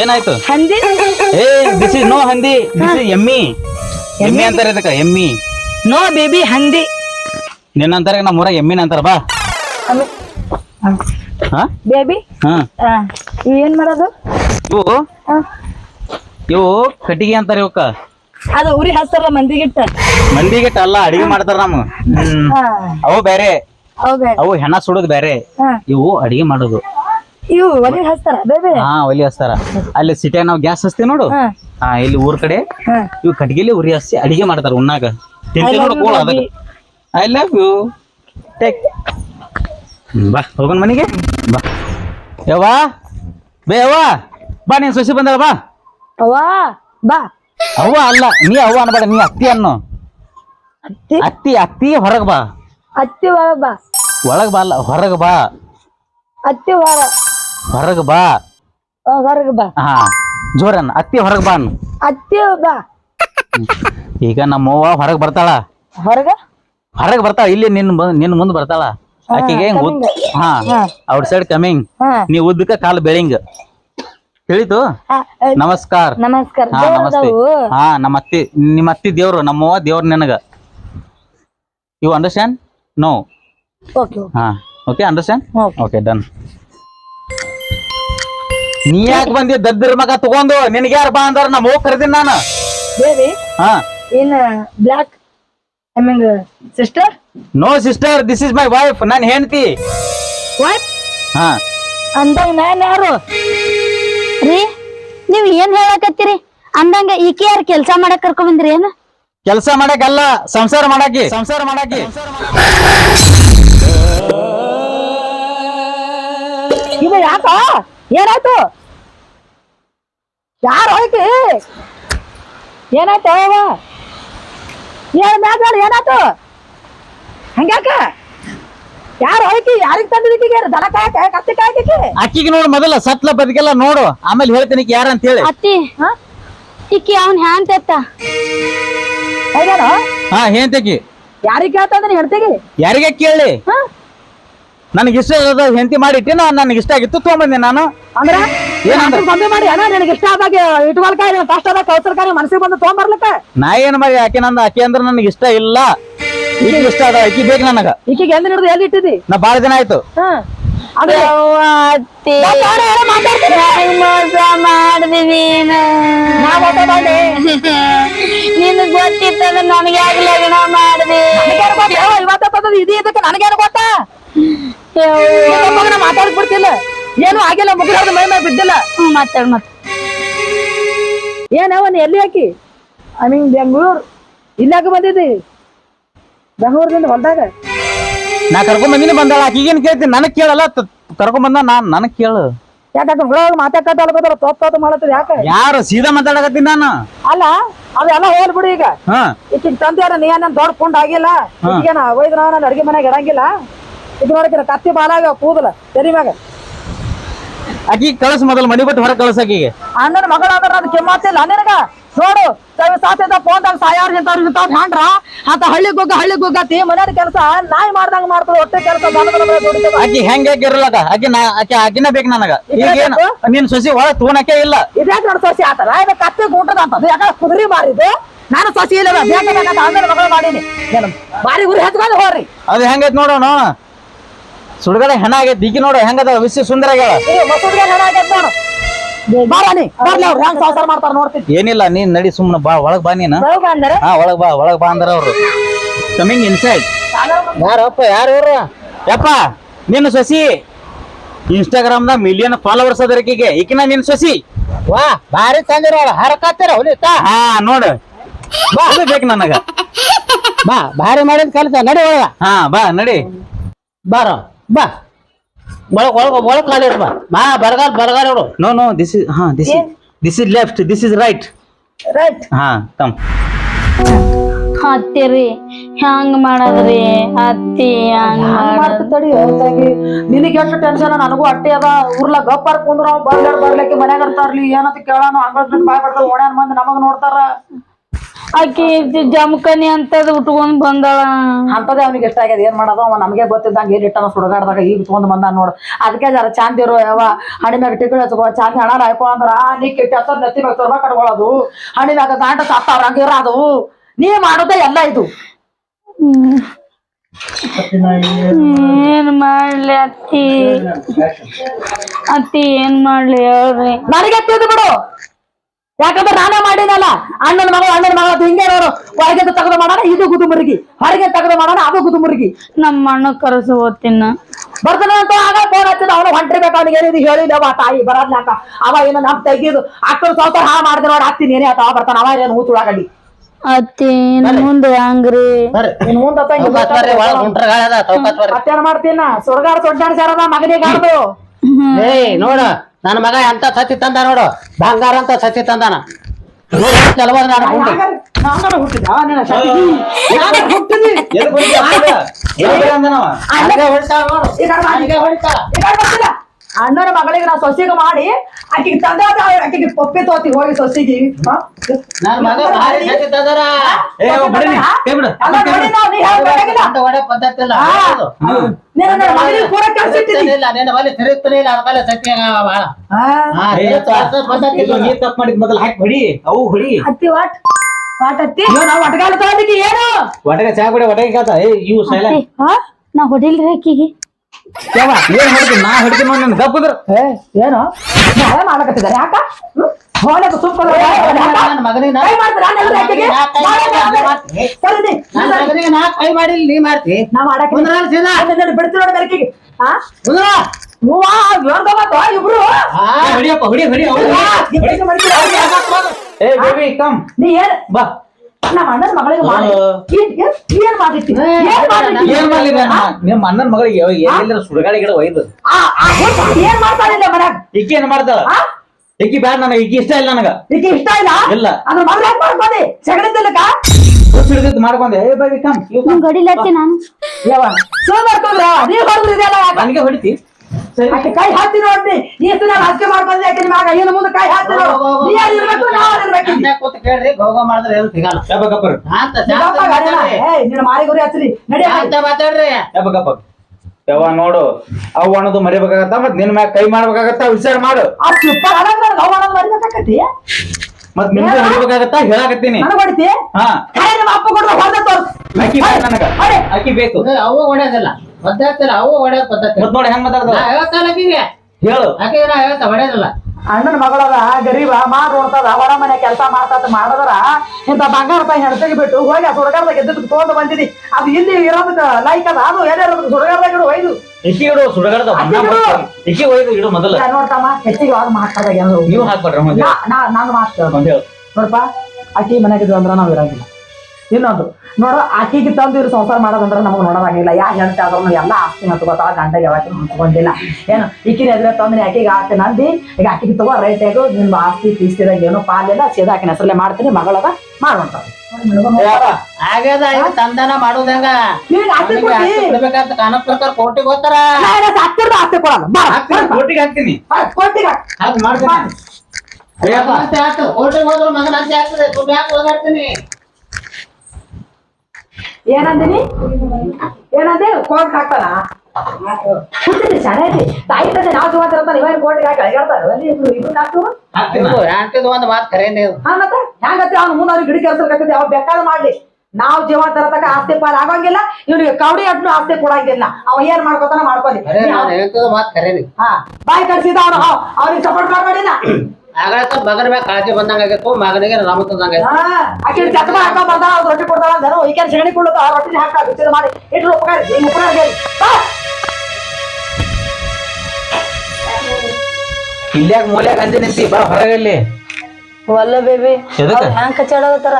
ಏನಾಯ್ತು? ಹಂದಿ? ಏ ದಿಸ್ ಇಸ್ ನೋ ಹಂದಿ. ದಿಸ್ ಇಸ್ ಎಮ್ಮಿ. ಎಮ್ಮಿ ಅಂತಾರೆ ಇದಕ್ಕ ಎಮ್ಮಿ. ನೋ ಬೇಬಿ ಹಂದಿ. ನಿನ್ನಂತಾರೆ ನಮ್ಮ ಊರಾಗ ಎಮ್ಮಿನ ಅಂತಾರ ಬಾ. ಹಾ. ಬೇಬಿ? ಹಾ. ಏನ್ ಮಾಡೋದು? ಇವು ಇವು ಕಟ್ಟಿಗೆ ಅಂತಾರೆ ಇವಕ್ಕ. ಅದು ಉರಿ ಹಚ್ತಾರಲ್ಲ ಮಂದಿಗಿಟ್ಟ. ಮಂದಿಗಿಟ್ಟ ಅಲ್ಲ ಅಡಿಗೆ ಮಾಡ್ತಾರ ನಮ್ಮ ಅವು ಬೇರೆ ಅವು ಹೆಣ ಸುಡೋದು ಬೇರೆ. ಇವು ಅಡಿಗೆ ಮಾಡೋದು. ಇವು ಒಲಿ ಹಚ್ತಾರ? ಬೇಬಿ ಹಾ ಒಲಿ ಹಚ್ತಾರ. ಅಲ್ಲಿ ಸಿಟಿಯಾಗ ನಾವು ಗ್ಯಾಸ್ ಹಚ್ತೀವಿ ನೋಡು. ಹಾ. ಇಲ್ಲಿ ಊರ್ ಕಡೆ ಇವ್ ಕಟ್ಗೆಲಿ ಉರಿ ಹಚ್ಚಿ ಅಡಿಗೆ ಮಾಡ್ತಾರ ಉಣ್ಣಾಗ. ತಿಂತಿ ನೋಡು ಕೋಳ ಅದಾಗ ಐ ಲವ್ ಯು ಟೇಕ್ ಬಾ ಹೋಗೋಣ ಮನೆಗೆ. ಬಾ. ಯವ್ವಾ? ಬೇ ಯವ್ವ? ಬಾ ನೀನ್ ಸೊಸಿ ಬಂದಳ ಬಾ. ಅವ್ವಾ ಬಾ. ಅವ್ವ ಅಲ್ಲ ನೀ ಅವ್ವ ಅನ್ಬೇಡ ನೀ ಅತ್ತಿ ಅನ್ನು. ಅತ್ತಿ? ಅತ್ತಿ ಅತ್ತಿ ಹೊರಗ್ ಬಾ. ಅತ್ತಿ ಒಳ ಬಾ. ಒಳಗ್ ಬಾ ಅಲ್ಲ ಹೊರಗ್ ಬಾ. ಅತ್ತಿ ಒಳ ಹೊರಗ್ ಬಾ. ಹೊರಗೆ ಬಾ. ಹಾ ಜೋರನ್ ಅತ್ತಿ ಹೊರಗ್ ಬಾ ಅನ್ನು. ಅತ್ತಿ ಬಾ. ಈಗ ನಮ್ಮವ್ವ ಹೊರಗ್ ಬರ್ತಾಳ. ಹೊರಗ? ಹೊರಗ್ ಬರ್ತಾಳ ಇಲ್ಲಿ ನಿನ್ ನಿನ್ನ ನಿನ್ ಮುಂದ್ ಬರ್ತಾಳ. ಆಕಿಗೆ ಉದ್ದ ಹಾ ಔಟ್ ಸೈಡ್ ಕಮಿಂಗ್ ಹಾ. ನೀ ಉದ್ದಕ್ಕ ಕಾಲ್ ಬೆಳಿಂಗ್. ತಿಳಿತು? ನಮಸ್ಕಾರ. ನಮಸ್ಕಾರ. ಹಾ ನಮಸ್ತೆ. ಹಾ ನಮ್ಮ ಅತ್ತಿ ನಿಮ್ಮ ಅತ್ತಿ ದೇವ್ರು ನಮ್ಮವ್ವ ದೇವ್ರು ನಿನಗ. ಯು ಅಂಡರ್ಸ್ಟ್ಯಾಂಡ್ ನೋ ಓಕೆ ಹಾ ಓಕೆ ಅಂಡರ್ಸ್ಟ್ಯಾಂಡ್. ಓಕೆ ಡನ್ ನೀ ಯಾಕೆ ಬಂದಿ ದದ್ದರ ಮಗ ತಗೊಂಡು? ನಿನಗೆ ಯಾರು ಬಾ ಅಂದಾರ? ನಮ್ಮ ಹೋಗ್ ಕರೆದಿನ ನಾನು. ಬೇಬಿ ಹಾ. In black I mean sister? No sister this is my wife ನನ್ನ ಹೆಂಡತಿ. ವಾಟ್ ಹಾ. ಅಂದಂಗ ನಾನ್ ಯಾರು? ರೀ ನೀವ್ ಏನ್ ಹೇಳಕತ್ತೀರಿ? ಅಂದಂಗ ಈಕೆ ಯಾರು ಕೆಲ್ಸ ಮಾಡಕ್ ಕರ್ಕೊಂಡ್ ಬಂದ್ರಿ ಏನ? ಕೆಲಸ ಮಾಡಕ್ಕಲ್ಲ ಸಂಸಾರ ಮಾಡಾಕಿ ಸಂಸಾರ ಮಾಡಾಕಿ ಇದು ಯಾಕ? ಏನಾಯ್ತು? ಯಾರು ಹೋಯ್ತಿ? ಏನಾಯ್ತು ಅವ ಏನ್ ಮ್ಯಾಗ ಏನಾಯ್ತು? ಹಂಗ್ಯಾಕ? ಯಾರು ಹೋಯ್ತಿ? ಯಾರಿಗ್ ತಂದಿದ್ದಕ್ಕೆ ದನ ಕಾಯಕ ಕತ್ತಿ ಕಾಯಕ್ಕೆ? ಅಕ್ಕಿಗೆ ನೋಡು ಮೊದಲ ಸತ್ಲ ಬದುಕೆಲ್ಲ ನೋಡು. ಆಮೇಲೆ ಹೇಳ್ತೀನಿ ಯಾರ ಅಂತ ಹೇಳಿ ಅತ್ತಿ ಇಕ್ಕಿ ಅವನ್ ಹ್ಯಾಂತ ಎತ್ತ ಹೌದೇನೋ? ಹಾ ಹೆಂಡತಿಗೆ ಯಾರಿಗ್ ಕೇಳ್ತಂದ್ರೆ ಹೇಳ್ತೀಗಿ? ಯಾರಿಗೆ ಕೇಳಿ? ಹಾ? ನನಗೆ ಇಷ್ಟ ಆದ ಹೆಂಡತಿ ಮಾಡಿ ಇಟ್ಟಿನ ನನಗೆ ಇಷ್ಟ ಆಗಿತ್ತು ತೊಗೊಂಬಂದೆ ನಾನು. ಅಂದ್ರ ಏನಂದ್ರ? ಕಮ್ಮಿ ಮಾಡಿ ಅಣ್ಣ ನಿನಗೆ ಇಷ್ಟ ಆದಾಗ ಇಟ್ಕೊಳ್ಕಾಯಿ ಕಷ್ಟ ಆದಾಗ ಕೌಸರ್ಕಾಯಿ ಮನಸ್ಸಿಗೆ ಬಂದು ತೊಗೊಂಬರ್ಲಕ್ಕ ನಾ ಏನ್ ಮಾಡಿ ಆಕೆ ನಂದ ಆಕೆ ಅಂದ್ರೆ ನನಗೆ ಇಷ್ಟ ಇಲ್ಲ. ಈಕಿ ಇಷ್ಟ ಅದ ಆಕಿ ಬೇಕು ನನಗೆ. ಈಕೆಗೆ ಎಂದ ಹಿಡಿದು ಎಲ್ಲಿ ಇಟ್ಟಿದಿ ನಾ ಭಾಳ ದಿನ ಆಯ್ತು. ಮಾಡ್ದೆ. ನಿನ್ ಗೊತ್ತಿತ್ತಂದ್ರೆ ನನಗೆ ಲಗ್ನ ಮಾಡ್ದಿ? ನನಗೇನು ಗೊತ್ತ? ಇವತ್ತ ಇದಕ್ಕೆ ನನಗೇನು ಗೊತ್ತ? ಮಾತಾಡಕ್ ಬಿಡ್ತಿಲ್ಲ ಏನು ಆಗಿಲ್ಲ ಮುಗಿದ ಮೈ ಮೈ ಬಿದ್ದಿಲ್ಲ. ಹ್ಮ್ ಮಾತಾಡ್ ಮತ್ ಏನವ ನೀ ಎಲ್ಲಿ ಹಾಕಿ? I mean Bengaluru. ಇಲ್ಲಾಕ ಬಂದಿದ್ದಿ? ಬೆಂಗಳೂರಿಂದ ಹೊಲ್ದಾಗ? ನಾ ಕರ್ಕೊಂಡ್ ಬಂದಿನಿ ಬಂದಾಳ ಆಕಿಗೇನ್ ಕೇಳ್ತೀನಿ ನನಗೆ ಕೇಳಲ್ಲ ಕರ್ಕೊಂಡ್ ಬಂದ ನಾನ್ ನನಗ್ ಕೇಳು. ಯಾಕಂದ್ರೆ ಹುಡುಗ ಮಾತಾಡ್ಕತ್ತ ಅಲ್ಕೋತಾರ ತೋಪ್ ತೋತ ಮಾಡತ್ತದ ಯಾಕ? ಯಾರು ಸೀದಾ ಮಾತಾಡಕತ್ತೀನಿ ನಾನು. ಅಲ್ಲ ಅದೆಲ್ಲ ಹೋಲ್ ಬಿಡು ಈಗ. ಹಾ. ಈಕಿಗೆ ತಂದ್ಯಾರ ನೀ ಏನ ದೊಡ್ಡ ಪುಂಡ್ ಆಗಿಲ್ಲ. ಈಗೇನ ಒಯ್ದು ನಾನು ನನ್ನ ಅಡಿಗೆ ಮನೆಗೆ ಇಡಂಗಿಲ್ಲ. ಇದು ನೋಡಕಿರ ಕತ್ತಿ ಬಾಲಾಗ ಕೂದಲ ತೆರಿ ಮ್ಯಾಗ. ಆಕಿ ಕಳ್ಸ ಮೊದಲು ಮನಿ ಬಿಟ್ಟು ಹೊರಗೆ ಕಳಸ ಆಕಿಗೆ. ಅಣ್ಣನ ಮಗಳ ಅಂದ್ರೆ ಅದು ಕೆಮ್ಮಾತಿಲ್ಲ ನಿನಗ? ನೋಡು ಸಾತ್ಯದ ಫೋನ್ದಾಗ ಸಾಯಾರು ಇಂತಾವ್ರು ನಿಂತಾವ್ ಹ್ಯಾಂಡ್ರ ಅಂತ ಹಳ್ಳಿ ಗುಗ್ಗ ಹಳ್ಳಿ ಗುಗ್ಗತಿ ಮನೆಯ ಕೆಲಸ ನಾಯಿ ಮಾಡ್ದಂಗ ಮಾಡ್ತದ ಹೊಟ್ಟೆ ಕೆಲಸ ಆಕಿ ಹೆಂಗೆ ಇರಲಕ ಆಕಿ ನಾ ಆಕಿ ಆಕಿನ ಬೇಕು ನನಗ. ಈಗೇನು ನಿನ್ ಸೊಸಿ ಒಳ ತೂನಕ್ಕೆ ಇಲ್ಲ. ಇದೇ ನೋಡಿ ಸೊಸಿ ಆತಲ್ಲ ಇದು ಕತ್ತಿ ಗುಂಟದ ಅಂತದ್ದು ಯಾಕಂದ್ರೆ ಕುದುರೆ ಮಾರಿದ್ದು. ನಾನು ಸೊಸಿ ಇಲ್ಲ ಬೇಕಾ ಬೇಕಂತ ಅಣ್ಣನ ಮಗಳು ಮಾಡೀನಿ. ಬಾರಿ ಉರಿ ಹತ್ಕೊಂಡು ಹೋಗ್ರಿ. ಅದು ಹೆಂಗೈತ್ ನೋಡೋಣ. ಸುಡುಗಡೆ ಹೆಣ ಆಗೈತಿ. ಈಗ ನೋಡು ಹೆಂಗದ ವಿಶ್ವ ಸುಂದರ ನೀ ಏನಿಲ್ಲ ನೀನ್ ನಡಿ ಸುಮ್ಮನ ಬಾ ಒಳಗ್ ಬಾ ನೀನು. ಹಾ ಒಳಗ್ ಬಾ ಒಳಗ್ ಬಾ ಅಂದ್ರ ಅವ್ರು. ಕಮಿಂಗ್ ಇನ್ಸೈಡ್ ಯಾರಪ್ಪ ಯಾರು ಯಪ್ಪ ನಿನ್ನ ಸಸಿ. ಇನ್ಸ್ಟಾಗ್ರಾಮ್ ದಾಗ ಮಿಲಿಯನ್ ಫಾಲೋವರ್ಸ್ ಅದ್ರ ಈಕಿಗೆ. ಈಕಿನ ನಿನ್ ಸೊಸಿ. ವಾ ಭಾರಿ ಚಂದಿರ ಹರಕಾತಿರ ಹೊಲಿತಾ ಹಾ ನೋಡು. ಬಾ. ಅದು ಬೇಕು ನನಗ. ಬಾ ಭಾರಿ ಮಾಡಿದ ಕಲಿತ ನಡಿ ಒಳಗ. ಹಾ ಬಾ ನಡಿ. ಬಾರ. ಬಾ. ಒಳಗ ಒಳಗ್ ಒಳಗ ಕಾಲಿಡ್ ಬಾ. ಬಾ ಬರಗಾಲ ಬರಗಾಲ ಇವರು ನೋ ನೋ ದಿಸ್ ಇಸ್ ಹಾ this is this is left this is right right ಹಾ ತಮ್. ಹತ್ತಿರಿ ಹ್ಯಾಂಗ್ ಮಾಡದ್ರಿ? ಮಾಡದ್ ಮಾಡ್ತಡಿ ಹೊಲ್ದಾಗಿ ನಿನಗೆ ಎಷ್ಟು ಟೆನ್ಷನ್ ನನಗೂ ಅಟ್ಟಿ ಅದ. ಊರ್ಲ ಗಪ್ಪಾರ್ ಕುಂದ್ರ ಬರ್ಲಾಡ್ ಬರ್ಲಿಕ್ಕೆ ಮನ್ಯಾಗ ಇರ್ತಾರ್ಲಿ. ಏನಂತ ಕೇಳೋಣ ಅಂಗಳ ಬಾಯ್ ಬಡ್ತಾರ ಓಣ್ಯಾನ ಮಂದಿ ನಮಗ್ ನೋಡ್ತಾರ. ಆಕಿ ಜಮಕನಿ ಅಂತದು ಅಂತದ್ ಉಟ್ಕೊಂಡ್ ಬಂದಾಳ. ಅಂತದೇ ಅವ್ನಿಗೆ ಇಷ್ಟ ಆಗ್ಯದ ಏನ್ ಮಾಡೋದು? ಅವ ನಮಗೆ ಗೊತ್ತಿದ್ದಂಗ ಏನ್ ಇಟ್ಟನ ಸುಡಗಾಡ್ದಾಗ ಈಗ ಇಟ್ಕೊಂಡ್ ಬಂದ ನೋಡು. ಅದಕ್ಕೆ ಜರ ಚಾಂದ್ ಇರೋ ಯಾವ ಹಣಿ ಮ್ಯಾಗ ಟಿಕೆಟ್ ಹಚ್ಕೋ ಚಾಂದಿ ಹಣ ರಾಯ್ಕೊ ಅಂದ್ರ ನೀ ಕೆಟ್ಟ ಹತ್ತದ್ ನೆತ್ತಿ ಮ್ಯಾಗ ತೊರ್ಬ ಕಟ್ಕೊಳ್ಳೋದು ಹಣಿ ಮ್ಯಾಗ ದಾಂಡ ಅದು ನೀ ಮಾಡೋದೇ ಎಲ್ಲ ಇದು. ಏನ್ ಮಾಡ್ಲಿ ಅತ್ತಿ? ಅತ್ತಿ ಏನ್ ಮಾಡ್ಲಿ ಹೇಳ್ರಿ? ನನಗೆ ಬಿಡು. ಯಾಕಂದ್ರೆ ನಾನೇ ಮಾಡಿನಲ್ಲ ಅಣ್ಣನ ಮಗ ಅಣ್ಣನ ಮಗ ಅದು ಹಿಂಗೆ ನೋಡು ಹೊರಗೆ ತೆಗೆದು ಮಾಡೋಣ ಇದು ಗುದುಮುರುಗಿ. ಹೊರಗೆ ತೆಗೆದು ಮಾಡೋಣ ಅದು ಗುದುಮುರುಗಿ. ನಮ್ಮ ಅಣ್ಣ ಕರೆಸು ಓದ್ತಿನ ಬರ್ತಾನೆ ಅಂತ ಆಗ ಫೋನ್ ಹಚ್ಚಿದ. ಅವನು ಹೊಂಟಿರ್ಬೇಕು ಅವನಿಗೆ ಏನಿದು ಹೇಳಿದವ ತಾಯಿ ಬರದ್ಲಾಕ ಅವ ಏನು ನಮ್ ತೆಗಿದು. ಅಕ್ಕನ ಸ್ವಲ್ಪ ಹಾ ಮಾಡಿದ್ರೆ ನೋಡಿ ಹತ್ತೀನಿ ಏನೇ ಆತ. ಅವ ಬರ್ತಾನ. ಅವ ಏನು ಹೂತುಳಾಗಡಿ ಅತ್ತಿ ಮುಂದೆ ಹಂಗ್ರಿ. ಇನ್ ಮುಂದ ಮಾಡ್ತೀನ? ಸುಡ್ಗಾಡ ಸೊಡ್ಡಾಡ ಸೇರದ ಮಗನಿಗೆ ಏಯ್ ನೋಡ. ನನ್ನ ಮಗ ಎಂತ ಸತಿ ತಂದ ನೋಡು. ಬಂಗಾರ ಅಂತ ಸತಿ ತಂದಾನ. ಚಲವಾದ ನಾನು ಹೊಡಿತಿ ಅಣ್ಣನ ಮಗಳಿಗೆ ನಾವು ಸೊಸಿಗೆ ಮಾಡಿ ಆಕಿಗೆ ತಂದ ಆಕಿಗೆ ಪಪ್ಪಿ ತೋತಿ ಹೋಗಿ ಸೊಸಿಗೆ. ಬಿಡು ಏನು? ಒಟಗ ಚಾ ಒಟಗ ಕಾತ ಏ ಇವು ಸೈಲೆಂಟ್ ಹಾ? ನಾ ಹೊಡಿಲ್ರಿ ಆಕಿಗೆ ಯಾವ ಏನ್ ಹೊಡ್ತೀನಿ? ನಾ ಹೊಡಿತೀನಿ ನೋಡಿ ನನ್ ಗಪ್ಪದ್ರ ಏ ಏನು? ನಾಳೆ ಮಾಡಕತ್ತಿದ್ದಾರೆ ಯಾಕ? ಹ್ಮ್? ಸುಮ್ಮನೆ ನನ್ನ ಮಗನಿಗೆ ಕೈ ಮಾಡ್ತೀರಾ. ಸರಿ. ನನ್ನ ಮಗನಿಗೆ ನಾ ಕೈ ಮಾಡಿಲ್ಲ ನೀ ಮಾಡ್ತಿ. ನಾ ಮಾಡಕ್ಕೆ ಕುಂದ್ರಲ್ಲ ಸೀದಾ. ಬಿಡ್ತೀನಿ ನೋಡಿ ಬೆಳಕಿಗೆ ಹಾ ಕುಂದ್ರ ಹೂವಾ ಯೋರ್ದವ ಇಬ್ರು. ಹಾ ಹೊಡಿಯಪ್ಪ ಹೊಡಿ ಏ ಬೇಬಿ ಕಮ್ ನೀ ಏನ್? ಬಾ. ನಮ್ಮ ಅಣ್ಣನ ಮಗಳಿಗೆ ಮಾಡಿ ಏನ್- ಏನ್- ಏನ್ ಮಾಡ್ಲಿ ನಿಮ್ಮ ಅಣ್ಣನ ಮಗಳಿಗೆ ಸುಡಗಾಳಿ ಗಿಡ ಒಯ್ದು. ಆ, ಆ ಏನ್ ಮಾಡ್ತಾಳಿಲ್ಲ ಮನ್ಯಾಗ? ಇಕ್ಕಿ ಏನ್ ಮಾಡ್ತಾಳ? ಇಕ್ಕಿ ಬ್ಯಾಡ ನನಗ ಇಕ್ಕಿ ಇಷ್ಟ ಇಲ್ಲ ನನಗ. ಇಕ್ಕಿ ಇಷ್ಟ ಇಲ್ಲ? ಇಲ್ಲ. ಅದ್ರ ಮದ್ವೆ ಯಾಕೆ ಮಾಡ್ಕೊಂಡಿ? ಸಗಣಿದ್ದಲ್ಲಕ ಹುಚ್ಚ್ ಮಾಡ್ಕೊಂಡೆ. ಏ ಬೇಬಿ ಕಮ್ ಗಡಿಲತ್ತಿ ನಾನು. ಯಾವ ಸುಳ್ಳು ಮಾಡ್ಕೊಂಡ್ರ? ನೀವ್ ಹೊಡೆದ್ರಿ ನನಗೆ ಹೊಡಿತಿ. ಆಕೆ ಕೈ ಹಾಕ್ತಿ ನೋಡ್ರಿ. ನೀ ಎಷ್ಟು ನಾನು ಮಾಡಿ ಮಾಡ್ಕೊಂಡೆ ಯಾಕೆ ನಿಮ್ಗೆ ಏನು ಮುಂದೆ ಕೈ ಹಾಕ್ತಿರೋ ನೋಡು. ನೀ ಯಾರು ಇರ್ಬೇಕು ನಾವು ಯಾರು ಇರ್ಬೇಕು ಕೂತ್ ಕೇಳ್ರಿ ಗೌಗ ಮಾಡಿದ್ರೆ ಏನು ಸಿಗಲ್ಲ. ಯಪ್ಪ ಗಪ್ಪರ್ ಅಂತ ನಿನ್ನ ಮಾರಿ ಗುರಿ ಹಚ್ಚಲಿ ನಡಿ ಅಂತ ಮಾತಾಡ್ರಿ. ಯವ್ವ ನೋಡು. ಅವ್ ಅನ್ನೋದು ಮರಿಬೇಕಾಗತ್ತ ಮತ್ ನಿನ್ ಮ್ಯಾಗ ಕೈ ಮಾಡ್ಬೇಕಾಗತ್ತ ವಿಚಾರ ಮಾಡು. ಆ ಅನ್ನೋದು ಮತ್ ನಿಮ್ದು ಹೊಡಿಬೇಕಾಗತ್ತ ಹೇಳಾಕತ್ತೀನಿ. ನನಗ್ ಹೊಡಿತಿ? ಹಾ. ಕೈ ನಿಮ್ಮ ಅಪ್ಪ ಹೊಡೆದ ತೋರ್ಸ್. ಅಕ್ಕಿ ಬೇಕು ಅಕಿ. ಅಕ್ಕಿ ಬೇಕು. ಅವ ಹೊಡೆಯೋದಿಲ್ಲ ಪದ್ಧತಿ ಅವು ಹೊಡೆಯೋದ್ ಪದ್ಧತಿ. ಮತ್ ನೋಡಿ ಹೆಂಗ್ ಮಾತಾಡ್ದ ನಾ ಹೇಳ್ತಾನೆ ಆಕಿಗೆ ಹೇಳು. ಆಕೆ ನಾ ಹೇಳ್ತಾ ಹೊಡೆಯೋದಿಲ್ಲ ಅಣ್ಣನ ಮಗಳದ ಗರೀಬ ಮಾಡ್ ನೋಡ್ತದ ಹೊರ ಮನೆ ಕೆಲಸ ಮಾಡ್ತದ ಮಾಡದ್ರ ಇಂತ ಬಂಗಾರ ತಾಯಿ ಹೆಣ್ತಿಗೆ ಬಿಟ್ಟು ಹೋಗಿ ಆ ಸುಡಗಾರದಾಗ ಎದ್ದು ತಗೊಂಡು ಬಂದಿದಿ. ಅದು ಇಲ್ಲಿ ಇರೋದಕ್ಕ ಲೈಕ್ ಅದ ಅದು ಎದೆ ಇರೋದಕ್ಕೆ ಸುಡಗಾರದಾಗ ಇಡು ಒಯ್ದು. ಇಕ್ಕಿ ಇಡು ಇಡು. ಇಕ್ಕಿ ಒಯ್ದು ಇಡು ಮೊದಲ. ನೋಡ್ತಮ್ಮ ಹೆಚ್ಚಿಗೆ ಯಾವ್ದು ಮಾತಾಡದಾಗ ಏನು ನೀವು ಹಾಕ್ಬೇಡ್ರಿ. ನಾ ನಾನು ಮಾತು ನೋಡಪ್ಪ ಅಕ್ಕಿ ಮನೆಗಿದ್ವು ಅಂದ್ರ ನಾವ್ ಇರಂಗಿಲ್ಲ. ಇನ್ನೊಂದು ನೋಡು ಆಕಿಗೆ ತಂದು ಇವ್ರು ಸಂಸಾರ ಮಾಡೋದಂದ್ರೆ ನಮಗೆ ನೋಡೋದಾಗಿಲ್ಲ. ಯಾ ಹೆಂಡತಿ ಆದ್ರೂ ಎಲ್ಲ ಆಸ್ತಿ ಗೊತ್ತಾ ಗಂಡ ಯಾವತ್ತೂ ಹಂಚ್ಕೊಂಡಿಲ್ಲ ಏನು ಈಕಿನ ಎದುರೆ ತಂದ್ರೆ ಆಕಿಗೆ ಆಸ್ತಿ ನಂದಿ ಈಗ ಆಕಿಗೆ ತಗೋ ರೈಟ್ ಆಗು ನಿಮ್ಮ ಆಸ್ತಿ ತೀಸ್ತಿದಾಗ ಏನೋ ಪಾಲಿಲ್ಲ ಸೀದಾ ಆಕಿನ ಹೆಸರಲ್ಲೇ ಮಾಡ್ತೀನಿ ಮಗಳದ ಮಾಡುವಂತ ಆಗ್ಯದ ತಂದನ ಮಾಡೋದಂಗ ಕಾನೂನು ಪ್ರಕಾರ ಕೋರ್ಟಿಗೆ ಹೋಗ್ತಾರ? ಸಾಕ್ತಿರ್ದ ಆಸ್ತಿ ಕೊಡಲ್ಲ ಬಾ. ಹಾಕ್ತೀನಿ. ಕೊಟ್ಟಿಗ ಮಾಡ್ತೀನಿ. ಕೋರ್ಟಿಗೆ ಹೋದ್ರು ಮಗನ ಆಸ್ತಿ ಆಗ್ತದೆ ಯಾಕೆ ಹೋಗಾಡ್ತೀನಿ ಏನಂದಿನಿ? ಏನಂದಿ? ಕೋರ್ಟ್ ಹಾಕ್ತಾನ? ಕೂತಿದ್ರಿ ಐತಿ ತಾಯಿ ತಂದೆ ನಾವು ಇರ್ತಾನೆ ಇವಾಗ ಕೋರ್ಟಿಗೆ ಹಾಕಿ ಅಳ್ಗಾಡ್ತಾರೆ. ಅಲ್ಲಿ ಇಬ್ರು ಹಾಕ್ತು ಒಂದ್ ಮಾತು ಕರೇನೆ ಇದು ಹಾ ಮತ್ತೆ? ಹೆಂಗತ್ತೆ ಅವ್ನು ಮುಂದೆ ಅವ್ರಿಗೆ ಗಿಡ ಕೆಲಸ ಕತ್ತಿದ್ದೆ ಅವ್ ಬೇಕಾದ ಮಾಡ್ಲಿ. ನಾವು ಜೀವ ತರತಕ ಆಸ್ತಿ ಪಾಲ್ ಆಗಂಗಿಲ್ಲ. ಇವ್ರಿಗೆ ಕವಡಿ ಅಟ್ನು ಆಸ್ತಿ ಕೊಡಂಗಿಲ್ಲ. ಅವ ಏನ್ ಮಾಡ್ಕೋತಾನ ಮಾಡ್ಕೊಲಿ ಕರೆ ಮಾತು ಕರೇನಿ ಹಾ ಬಾಯಿ ಕರ್ಸಿದ ಅವ್ರು ಅವ್ರಿಗೆ ಸಪೋರ್ಟ್ ಮಾಡ್ಬೇಡಿನ ಆಗಳತ್ತ ಮಗನ ಮ್ಯಾಗ ಕಾಳಜಿ ಬಂದಂಗ ಆಗಿತ್ತು ಮಗನಿಗೆ ರಾಮ ತಂದಂಗ ಹಾ ಆಕೆ ಚಟ್ಮ ಹಾಕೊಂಡ್ ಬಂದ ಅವ್ರು ರೊಟ್ಟಿ ಕೊಡ್ತಾಳ ಅಂದರು ಈ ಕೆಲ ಸಗಣಿ ಕೊಡ್ಲತ್ತ ಆ ರೊಟ್ಟಿ ಹಾಕ ಬಿಸಿಲು ಮಾಡಿ. ಇಟ್ಟು ಉಪಕಾರ ಈ ಉಪಕಾರ ಹೇಳಿ. ಬಾ. ಇಲ್ಯಾಗ ಮೂಲ್ಯಾಗ ಅಂದಿ ನಿಂತಿ ಬಾ ಹೊರಗಲ್ಲಿ ಒಲ್ಲ ಬೇಬಿ ಎದಕ್ಕ? ಹ್ಯಾಂಗ ಕಚ್ಚಾಡತ್ತಾರ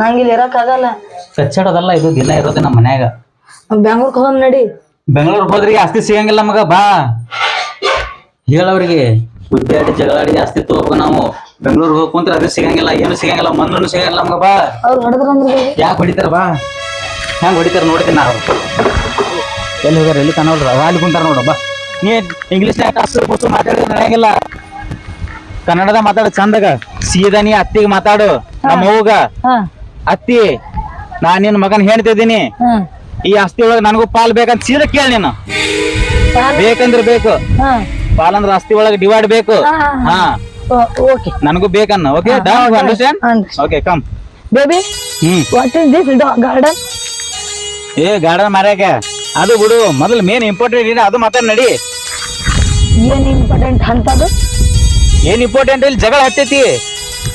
ನಂಗೆ ಇಲ್ಲಿ ಇರಕ್ ಆಗಲ್ಲ. ಕಚ್ಚಾಡೋದಲ್ಲ ಇದು ದಿನ ಇರೋದು ನಮ್ಮ ಮನ್ಯಾಗ. ಬೆಂಗ್ಳೂರ್ಕ್ ಹೋಗಮ್ ನಡಿ. ಬೆಂಗ್ಳೂರ್ ಹೋದ್ರಿಗೆ ಆಸ್ತಿ ಸಿಗಂಗಿಲ್ಲ ಮಗ ಬಾ. ಹೇಳವ್ರಿಗೆ. ಉದ್ದಾಡಿ ಜಗಳಾಡಿ ಆಸ್ತಿ ತಗೋಬೇಕು ನಾವು. ಬೆಂಗಳೂರಿಗೆ ಹೋಗಿ ಕುಂತ್ರೆ ಅದು ಸಿಗಂಗಿಲ್ಲ ಏನು ಸಿಗಂಗಿಲ್ಲ ಮಣ್ಣು ಸಿಗಂಗಿಲ್ಲ ಮಗ ಬಾ. ಅವ್ರು ಹೊಡೆದ್ರಂದ್ರ ಬೇಬಿ ಯಾಕೆ ಹೊಡಿತಾರ ಬಾ. ಹೆಂಗ್ ಹೊಡಿತಾರ ನೋಡ್ತೀನಿ ನಾವು. ಎಲ್ಲಿ ಹೋಗ್ಯಾರ ಎಲ್ಲಿ ಕಾಣೋಲ್ರ ಅಲ್ಲಿ ಕುಂತಾರ ನೋಡು ಬಾ. ನೀ ಇಂಗ್ಲೀಷ್ನಾಗ ಅಷ್ಟು ಕೂತು ಮಾತಾಡಿದ್ರೆ ನಡೆಯಂಗಿಲ್ಲ. ಕನ್ನಡದ ಮಾತಾಡ ಚಂದಾಗ. ಸೀದಾ ನೀ ಅತ್ತಿಗೆ ಮಾತಾಡು ನಮ್ಮ ಅವ್ಗ ಹಾ. ಅತ್ತಿ ನಾ ನಿನ್ನ ಮಗನ್ ಹೇಳ್ತಿದ್ದೀನಿ ಈ ಆಸ್ತಿ ಒಳಗೆ ನನಗೂ ಪಾಲ್ ಬೇಕಂತ ಸೀದ ಕೇಳಿ ನೀನು. ಬೇಕಂದ್ರೆ ಬೇಕು. ಹಾ ಪಾಲ್ ಅಂದ್ರೆ ಆಸ್ತಿ ಒಳಗೆ ಡಿವೈಡ್ ಬೇಕು. ಹಾ, ಓಕೆ. ನನಗೂ ಬೇಕನ್ನ okay understand okay come baby what is this garden ಏ ಗಾರ್ಡನ್ ಮಾರ್ಯಾಕ? ಅದು ಬಿಡು ಮೊದಲು ಮೇನ್ ಇಂಪಾರ್ಟೆಂಟ್ ಇದೆ ಅದು ಮಾತಾಡ ನಡಿ. ಏನ್ ಇಂಪಾರ್ಟೆಂಟ್ ಅಂತದು? ಏನ್ ಇಂಪಾರ್ಟೆಂಟ್ ಇಲ್ಲಿ ಜಗಳ ಹತ್ತೈತಿ.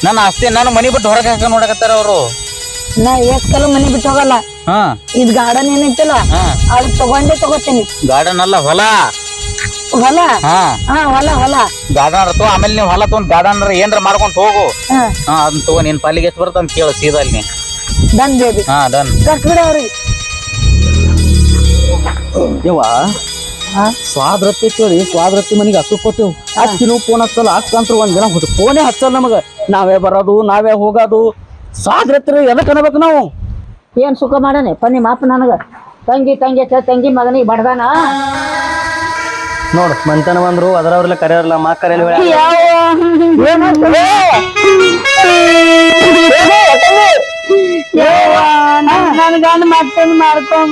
ನನ್ನ ಆಸ್ತಿ ನಾನು ಮನಿ ಬಿಟ್ಟು ಹೊರಗೆ ಹಾಕ ನೋಡಕತ್ತಾರ ಅವರು. ನಾ ಎಷ್ಟ್ ಕಲ ಮನೆ ಬಿಟ್ಟು ಹೋಗಲ್ಲ. ಇದ್ ಗಾರ್ಡನ್ ಏನೈತಲ್ಲ ಅದು ತಗೊಂಡೇ ತಗೋತೀನಿ. ಗಾರ್ಡನ್ ಅಲ್ಲ ಹೊಲ. ಹೊಲ? ಹಾ. ಹಾ ಹೊಲ ಹೊಲ. ಗಾರ್ಡನ್ ತೋ ಆಮೇಲೆ ನೀವು ಹೊಲ ತೊಗೊಂಡ್ ಗಾರ್ಡನ್ ಏನ್ರ ಮಾಡ್ಕೊಂಡ್ ಹೋಗು. ಹಾ. ಹಾ ಅದನ್ನ ತಗೋ ನಿನ್ ಪಾಲಿಗೆ ಎಷ್ಟು ಬರ್ತಂತ ಕೇಳು ಸೀದಾ ಅಲ್ಲಿ. ನೀ. Done baby. ಹಾ ಡನ್. ಕಟ್ ಬಿಡ ಅವ್ರಿಗೆ. ಯವ್ವ ಸ್ವಾದ್ರತಿ ಕೇಳಿ ಸ್ವಾದ್ರತಿ ಮನಿಗೆ ಹತ್ತು ಕೊಟ್ಟು ಅಕ್ಕಿನೂ ಫೋನ್ ಹಚ್ಚಲ್ಲ ಅಕ್ಕ ಅಂತ ಒಂದ್ ದಿನ ಹೊತ್ತು ಫೋನೇ ಹಚ್ಚಲ್ಲ ನಮಗ. ನಾವೇ ಬರೋದು ನಾವೇ ಹೋಗೋದು. ಸ್ವಾದ್ರತಿ ಎದಕ್ ಅನ್ಬೇಕು ನಾವು? ಏನ್ ಸುಖ ಮಾಡನೆ ಪನ್ನಿ ಮಾಪ ನನಗ. ತಂಗಿ ತಂಗಿ ಅಂತ ತಂಗಿ ಮಗನಿಗೆ ಬಡ್ದಾನ? ನೋಡು ಮಂತನ ಬಂದ್ರು ಅದರವ್ರಲ್ಲ ಕರೆಯವ್ರಲ್ಲ ಮಾ ಕರೆಯಲ್ಲ ಮಾಡ್ಕೊಂಡ್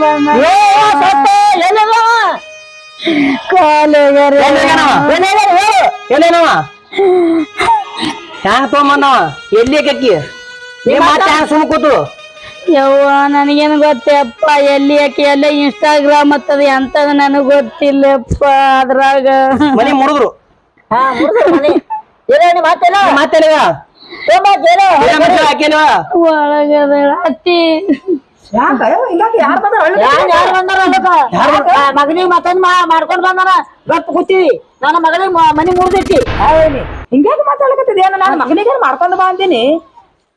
ಬಂದ ಎಲ್ಲಿ ಕಕ್ಕಿ ನೀ ಸುಮ್ ಕೂತು ಯವ್ವ ನನಗೇನು ಗೊತ್ತಪ್ಪ ಎಲ್ಲಿ ಯಾಕೆ ಎಲ್ಲ ಇನ್ಸ್ಟಾಗ್ರಾಮ್ ಅತ್ತದ ಎಂತದ ನನಗ್ ಗೊತ್ತಿಲ್ಲಪ್ಪ ಅದ್ರಾಗ. ಮನಿ ಒಳಗದ ಅತ್ತಿ. ಯಾರು ಬಂದಾರ? ಮಗನಿಗೆ ಮತ್ತೊಂದ್ ಮಾಡ್ಕೊಂಡ್ ಬಂದಾನ. ಗಪ್ ಕೂತೀವಿ. ನನ್ನ ಮಗಳಿಗೆ ಮನಿ ಮುರ್ದೈತಿ ಹಿಂಗ್ಯಾಕೆ ಮಾತಾಡಕತ್ತಿದ್ ಏನ ನಾನು ಮಗನಿಗೆ ಮಾಡ್ಕೊಂಡ್ ಬಾ ಅಂತೀನಿ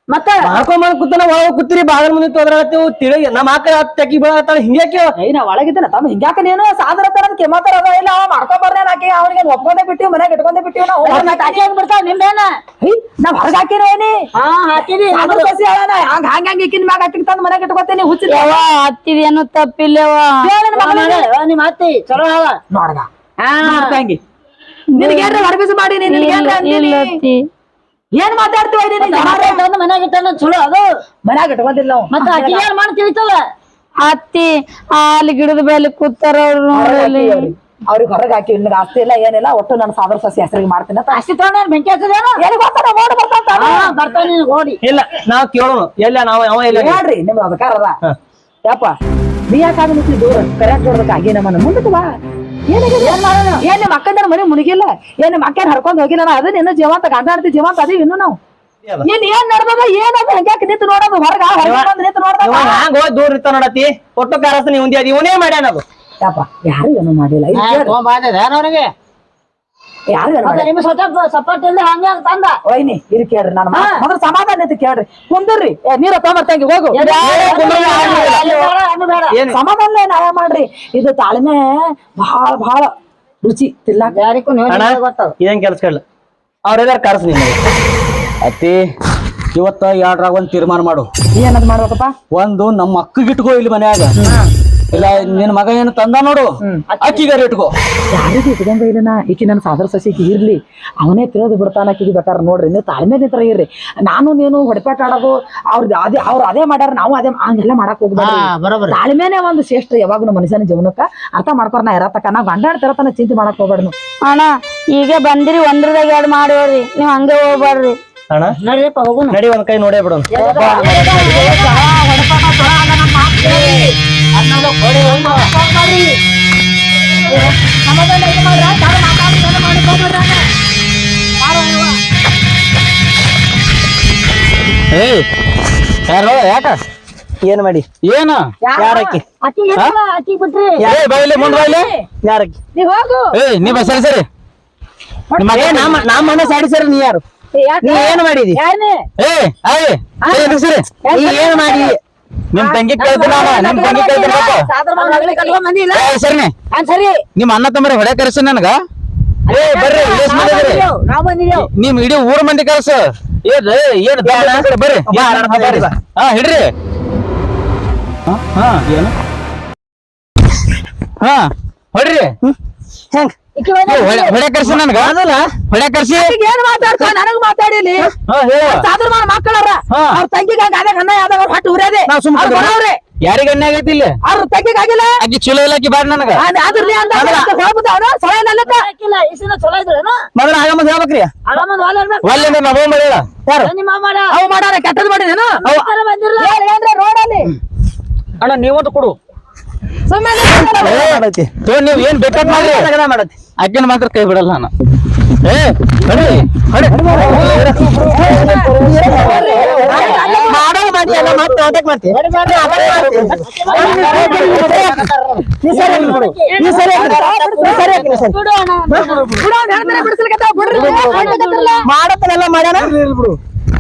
ಮತ್ತ ಮಾಡ್ಕೊಂಡ್ ಕೂತಾನ ಒಳಗ ಕೂತಿರಿ ಬಾಗಲ್ ಮುಂದೆ ತೊದ್ರಾಳತ್ತೀವಿ ತಿಳಿ ನಮ್ಮ ಆಕಳ ತೆಗಿ ಬೀಳತ್ತಾಳ ಹಿಂಗ್ಯಾಕೆ ಏ ನಾ ಒಳಗಿದ್ದೇನೆ ತಮ್ಮ ಹಿಂಗ್ಯಾಕ ನೀನು? ಸಾದ್ರ ತರ ಕೆಮ್ಮತ್ತಾರ ಅದ ಇಲ್ಲ ಅವ ಮಾಡ್ಕೊಂಡ್ ನಾಕಿ ಆಕಿ ಅವ್ರಿಗೆ ಒಪ್ಕೊಂಡೇ ಬಿಟ್ಟಿವಿ ಮನ್ಯಾಗ ಇಟ್ಕೊಂಡೆ ಬಿಟ್ಟಿವಿ ನಾವು ಹಾಕಿ ಬಿಡ್ತಾವ ನಿಮ್ದೇನ ನಾವ್ ಹೊರಗ ಹಾಕಿರೋ ಏನಿ? ಹಾ ಹಾಕಿದಿ ಸಾದ್ರ ಸಸಿ ಹೇಳಣ ಹಂಗ ಹಂಗ ಹಂಗ ಇಕ್ಕಿನ ಮ್ಯಾಗ ಹಾಕಿ ತಂದ್ ಮನ್ಯಾಗ ಇಟ್ಕೊತೇನಿ ಹುಚ್ಚಿ ಯವ್ವ ಅನ್ನೋ ತಪ್ಪಿಲ್ಲವ ನಿಮ್ ಅತ್ತಿ ಚಲೋ ಹೇಳ. ನೋಡ್ತಂಗಿ ನಿನಗೇನ್ರ ಹೊರಬಿಸಿ ಮಾಡಿ ನಿನಗೇನ್ರ ಏನ್ ಮಾತಾಡ್ತೀವ ಮನ್ಯಾಗ ಇಟ್ಟಾನ ಚಲೋ ಅದು. ಮನ್ಯಾಗ ಇಟ್ಕೊಂದಿಲ್ಲ ನಾವು ಮತ್ತ ಅಕ್ಕಿ ಏನ್ ಮಾಡಿ ತಿಳಿತವ ಅತ್ತಿ ಅಲ್ಲಿ ಗಿಡದ ಮೇಲೆ ಕೂತಾರ ಅವ್ರು ನೋಡಲಿ ಅವ್ರಿಗೆ. ಹೊರಗೆ ಹಾಕಿ ನಿಮ್ಗೆ ಆಸ್ತಿ ಇಲ್ಲ ಏನಿಲ್ಲ. ಒಟ್ಟು ನನ್ನ ಸಾದರ ಸಸಿ ಹೆಸರಿಗೆ ಮಾಡ್ತೀನಿ ಅಷ್ಟಿ ತಗೊಂಡ ಬೆಂಕಿ ಹಚ್ಚದೇನು? ಎಲ್ಲಿ ಬರ್ತಾನ? ಓಡಿ ಬರ್ತಾನ ಬರ್ತಾನೆ ಓಡಿ. ಇಲ್ಲ ನಾವ್ ಕೇಳೋಣ ಎಲ್ಲ ನಾವು ಅವ ಇಲ್ಲ ಹೇಳ್ರಿ ನಿಮ್ದು ಅದಕ್ಕಾರ ಅದ. ಯಪ್ಪ ನೀ ಯಾಕಾಗ ನಿಂತಿ ದೂರ? ಕರೆಕ್ಟ್ ನೋಡ್ಬೇಕು ಹಾಗೆ ನಮ್ಮನ್ನ ಮುಂದಕ್ಕೆ ಬಾ. ಏನ್ ನಿಮ್ಮ ಅಕ್ಕನ ಮನೆ ಮುಳುಗಿಲ್ಲ ಏನ್ ನಿಮ್ಮ ಅಕ್ಕನ ಹರ್ಕೊಂಡ್ ಹೋಗಿಲ್ಲ ನಾ ಅದನ್ನ ಇನ್ನೂ ಜೀವಂತ ಗಂಡ ಆಡ್ತಿ ಜೀವಂತ ಅದೀವಿ ಇನ್ನು ನಾವು. ಏನ್ ಏನ್ ನಡ್ದದ? ಏನದ? ಹಂಗ್ಯಾಕ ನಿಂತು ನೋಡೋದು? ಹೊರಗ ಹೊರಗೆ ನಿಂತು ನೋಡ್ದ ಹೋದ್ ದೂರ ಇತ್ತ ನೋಡತಿ ಒಟ್ಟು ಕಾರಸ್ ನೀ ಉಂದಿ ಅದ ಇವನೇ ಮಾಡ್ಯಾನ ಅದು. ಯಪ್ಪ ಯಾರು ಏನು ಮಾಡಿಲ್ಲ. ಅವ್ರಿಗೆ? ಯಾರು ಏನು ನಿಮ್ ಸ್ವಲ್ಪ ಸಪೋರ್ಟ್ ಇಲ್ಲ ಹಂಗ ತಂದ. ವೈನಿ ಇದು ಕೇಳ್ರಿ ನನ್ನ ಮೊದಲು ಸಮಾಧಾನ ಅಂತ ಕೇಳ್ರಿ. ಕುಂದ್ರಿ. ಏ ನೀರ ತಂಗಿ ಹೋಗು. ಏನ್? ಸಮಾಧಾನ ನ್ಯಾಯ ಮಾಡ್ರಿ? ಇದು ತಾಳ್ಮೆ ಬಹಳ ಬಹಳ ರುಚಿ ತಿಲ್ಲಾಕ ಯಾರಿಗೂ ಇದೇನ್ ಕೆಲ್ಸ ಕೇಳ ಅವ್ರೆದಾರ ಕರ್ಸ್ ನಿನ್ನ ಅತ್ತಿ ಇವತ್ತ ಎರಡ್ರಾಗ ಒಂದ್ ತೀರ್ಮಾನ ಮಾಡು. ಏನದ್ ಮಾಡ್ಬೇಕಪ್ಪ? ಒಂದು ನಮ್ಮ ಅಕ್ಕಗಿಟ್ಕೋ ಇಲ್ಲಿ ಮನ್ಯಾಗ. ಇಲ್ಲ ನಿನ್ ಮಗ ಏನು ತಂದ ನೋಡು ಅಕ್ಕಿಗಾರ ಇಟ್ಕೋ ಯಾರಿಗೂ ಇಟ್ಕೊಂಡ ಇಲ್ಲ ಈಕಿ ನನ್ನ ಸಾದರ ಸಸಿಗೆ ಇರ್ಲಿ ಅವನೇ ತಿಳಿದು ಬಿಡ್ತಾನ ಆಕಿಗೆ ಬೇಕಾದ್ರೆ ನೋಡ್ರಿ ನೀವು ತಾಳ್ಮೆ ನಿಂತರ ಇರ್ರಿ ನಾನು ನೀನು ಹೊಡೆಪಾಟ ಆಡೋದು ಅವ್ರದ್ದು ಅದೇ ಅವ್ರು ಅದೇ ಮಾಡ್ಯಾರ ನಾವು ಅದೇ ಹಂಗೆಲ್ಲ ಮಾಡಕ್ ಹೋಗ್ಬಾರ್ದು ತಾಳ್ಮೆನೆ ಒಂದು ಶ್ರೇಷ್ಠ ಯಾವಾಗೂ ಮನುಷ್ಯನ ಜೀವನಕ್ಕ ಅರ್ಥ ಮಾಡ್ಕೊರ್ ನಾ ಇರತಕ್ಕ ನಾ ಗಂಡ ಆಡ್ತಿರತನ ಚಿಂತೆ ಮಾಡಕ್ ಹೋಗ್ಬೇಡ ನೀವು ಅಣ್ಣ ಈಗ ಬಂದಿರಿ ಒಂದ್ರದಾಗ ಎರಡು ಮಾಡೋರಿ ನೀವ್ ಹಂಗೆ ಹೋಗ್ಬಾರ್ರಿ ಅಣ್ಣ ನಡಿಯಪ್ಪ ಹೋಗು ನಡಿ ಒಂದ್ ಕೈ ನೋಡೇ ಬಿಡೋಣ ಏನ್ ಮಾಡಿ? ಏನ? ಯಾರಕ್ಕಿ? ಏ ಮುಂದ್ ಯಾರಕ್ಕಿ? ನೀ ಸರಿ. ಸರಿ ನಿಮ್ಮ ನಮ್ಮ ಸಾಡಿ ಸರ್ ನೀ ಯಾರು? ನೀ ಏನ್ ಮಾಡಿದಿ? ಯಾರನೇ? ಏ ಆಯ್ ಸರಿ? ನೀ ಏನ್ ಮಾಡಿ ನಿಮ್ ತಂಗಿ ಕೇಳ್ತೀನಿ ನಿಮ್ ತಂಗಿ ಕೇಳ್ತೀನಿ ಸರಿ. ನಿಮ್ಮ ಅಣ್ಣ ತಮ್ಮ ಹೊಡೆ ಕರೆಸ ನನಗ? ಏ ಬರ್ರಿ ಮಾಡಿದ್ರಿ. ನಿಮ್ ಇಡೀ ಊರ್ ಮಂದಿ ಕರೆಸ. ಏನ್ ಏನ್ ಬರ್ರಿ. ಹಾ ಹಿಡ್ರಿ. ಹಾ, ಹಾ ಏನು ಹಾ ಹೊಡ್ರಿ. ಹೆಂಗ್? ಹೊಡೆ ಕರ್ಸಿ ಅದಲ್ಲ? ಹೊಡೆ ಕರ್ಸಿ. ಏನ್ ಮಾತಾಡ್ತಾ ನನಗ್ ಮಾತಾಡಿಲಿ ಸಾದ್ರ ಮಾಡ ಮಕ್ಕಳರ. ಅವ್ರ ತಂಗಿಗ ಅದೇ ಅನ್ನ ಯಾವ್ದಾವ ಹೊಟ್ಟು ಉರ್ಯಾದೆ. ನಾವ್ ಬರೋವ್ರೆ. ಯಾರಿಗ ಅನ್ಯ ಆಗೈತಿ ಇಲ್ಲಿ? ಅವ್ರ ತಂಗಿಗ ಆಗಿಲ್ಲ? ಅಕಿ ಚಲೋ ಇಲ್ಲ ಆಕಿ ಬ್ಯಾಡ ನನಗ. ಅದ್ರಲ್ಲಿ ಅಂತ ಹೋಗ್ಬಿಟ್ಟು ಅವನು ಸೊಳೆ ಇದ್ರೇನ ಮೊದಲ ಆಗಮದ್ ಹೇಳ್ಬೇಕ್ರಿ ಒಳ್ಳೆ ನಾ ಹೋಗ್ ಮಾಡಿಲ್ಲ. ಯಾರು? ನಿಮ್ಮ ಮಾಡ ಅವು ಮಾಡಾರ ಕೆಟ್ಟದ್ ಮಾಡಿದೇನು ರೋಡ್ ರೋಡಲ್ಲಿ? ಅಣ್ಣ ನೀವಂತ ಕೊಡು ನೀವ್ ಏನ್ ಬೇಕಾದ್ ಮಾಡಿ ಮಾಡೈತಿ ಆಕಿನ ಮಾತ್ರ ಕೈ ಬಿಡಲ್ಲ ನಾನು ಏ ಹೊಡಿ ಹೊಡಿ ಮಾಡೋ ಮಾಡಿ ಎಲ್ಲ ಮತ್ತೆ ನಾಟಕ ಮಾಡ್ತಿ ನೀ ಸರಿ ಹಾಕ್ರಿ ಬಿಡು. ಸರಿ ಹಾಕ್ರಿ. ನೀ ಸರಿ ಹಾಕ್ರಿ, ನೀ ಸರಿ. ಬಿಡು ಅಣ್ಣ ಬಿಡಿಸ್ಲಿಕ್ಕೆ ಬಿಡ್ರಿ ಮಾಡತ್ತನೆಲ್ಲ ಮಾಡ್ಯಾನ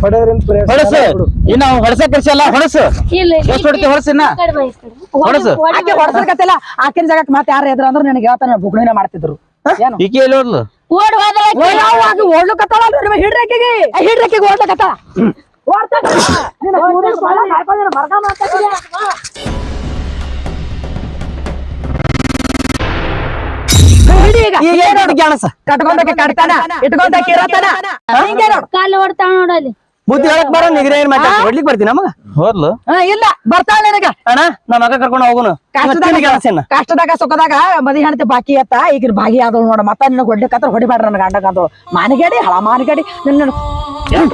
ಹೊಡಸು. ಇನ್ನ ಹೊಡಸ ಕರ್ಸಲ್ಲ ಹೊಡಸು. ಇಲ್ಲ ಎಷ್ಟು ಹೊಡಿತಿ ಹೊಡಸು ಇನ್ನ? ಹೊಡಸು. ಆಕೆ ಹೊಡ್ಸಲ್ಕತ್ತಿಲ್ಲ ಆಕಿನ ಜಾಗಕ್ಕೆ ಮತ್ತೆ ಯಾರು ಎದ್ರ ಅಂದ್ರೆ ನನಗೆ ಹೇಳ್ತಾನೆ ಬುಗ್ಣಿನ ಮಾಡ್ತಿದ್ರು. ಈಕಿ ಎಲ್ಲಿ ಹೋದ್ಲು? ಓಡ್ ಹೋದ್ರ ಓಡ್ಲಕತ್ತಾಳ ಹಿಡ್ರಕ್ಕಿಗೆ? ಹಿಡ್ರಕ್ಕಿಗೆ ಓಡ್ಲಕತ್ತಾಳ. ಕಟ್ಕೊಂಡಕ್ಕೆ ಕಟ್ತಾನ ಇಟ್ಕೊಂಡ ಇರತಾನ ಹಿಂಗೆ ನೋಡು ಕಾಲು ಓಡ್ತಾವ ನೋಡಲ್ಲಿ ಬುದ್ಧಿ ಹೇಳಕ್ ಬರೋ ನಿಗ್ರಹ ಏನ್ ಮಾತಾಡ್ತಿ ಹೊಡ್ಲಿಕ್ ಬರ್ತೀನಿ ನಮಗ? ಹೋದ್ಲು. ಹಾ, ಇಲ್ಲ ಬರ್ತಾಳ ನಿನಗ. ಅಣ್ಣ ನಮ್ಮ ಮಗ ಕರ್ಕೊಂಡು ಹೋಗುನು. ಕಷ್ಟದಾಗ ಸುಖದಾಗ ಮದಿ ಹೆಣ್ತಿ ಬಾಕಿ ಅತ್ತ ಈಗ ಭಾಗಿ ಆದವ್ ನೋಡ. ಮತ್ತ ನಿನ್ನ ಹೊಡ್ಲಿಕ್ಕತ್ರ ಹೊಡಿಬೇಡ್ರಿ ನನ್ನ ಗಂಡಗ ಅದು ಮಾನಗಾಡಿ ಹಳ ಮಾನಗೇಡಿ ನಿನ್ನ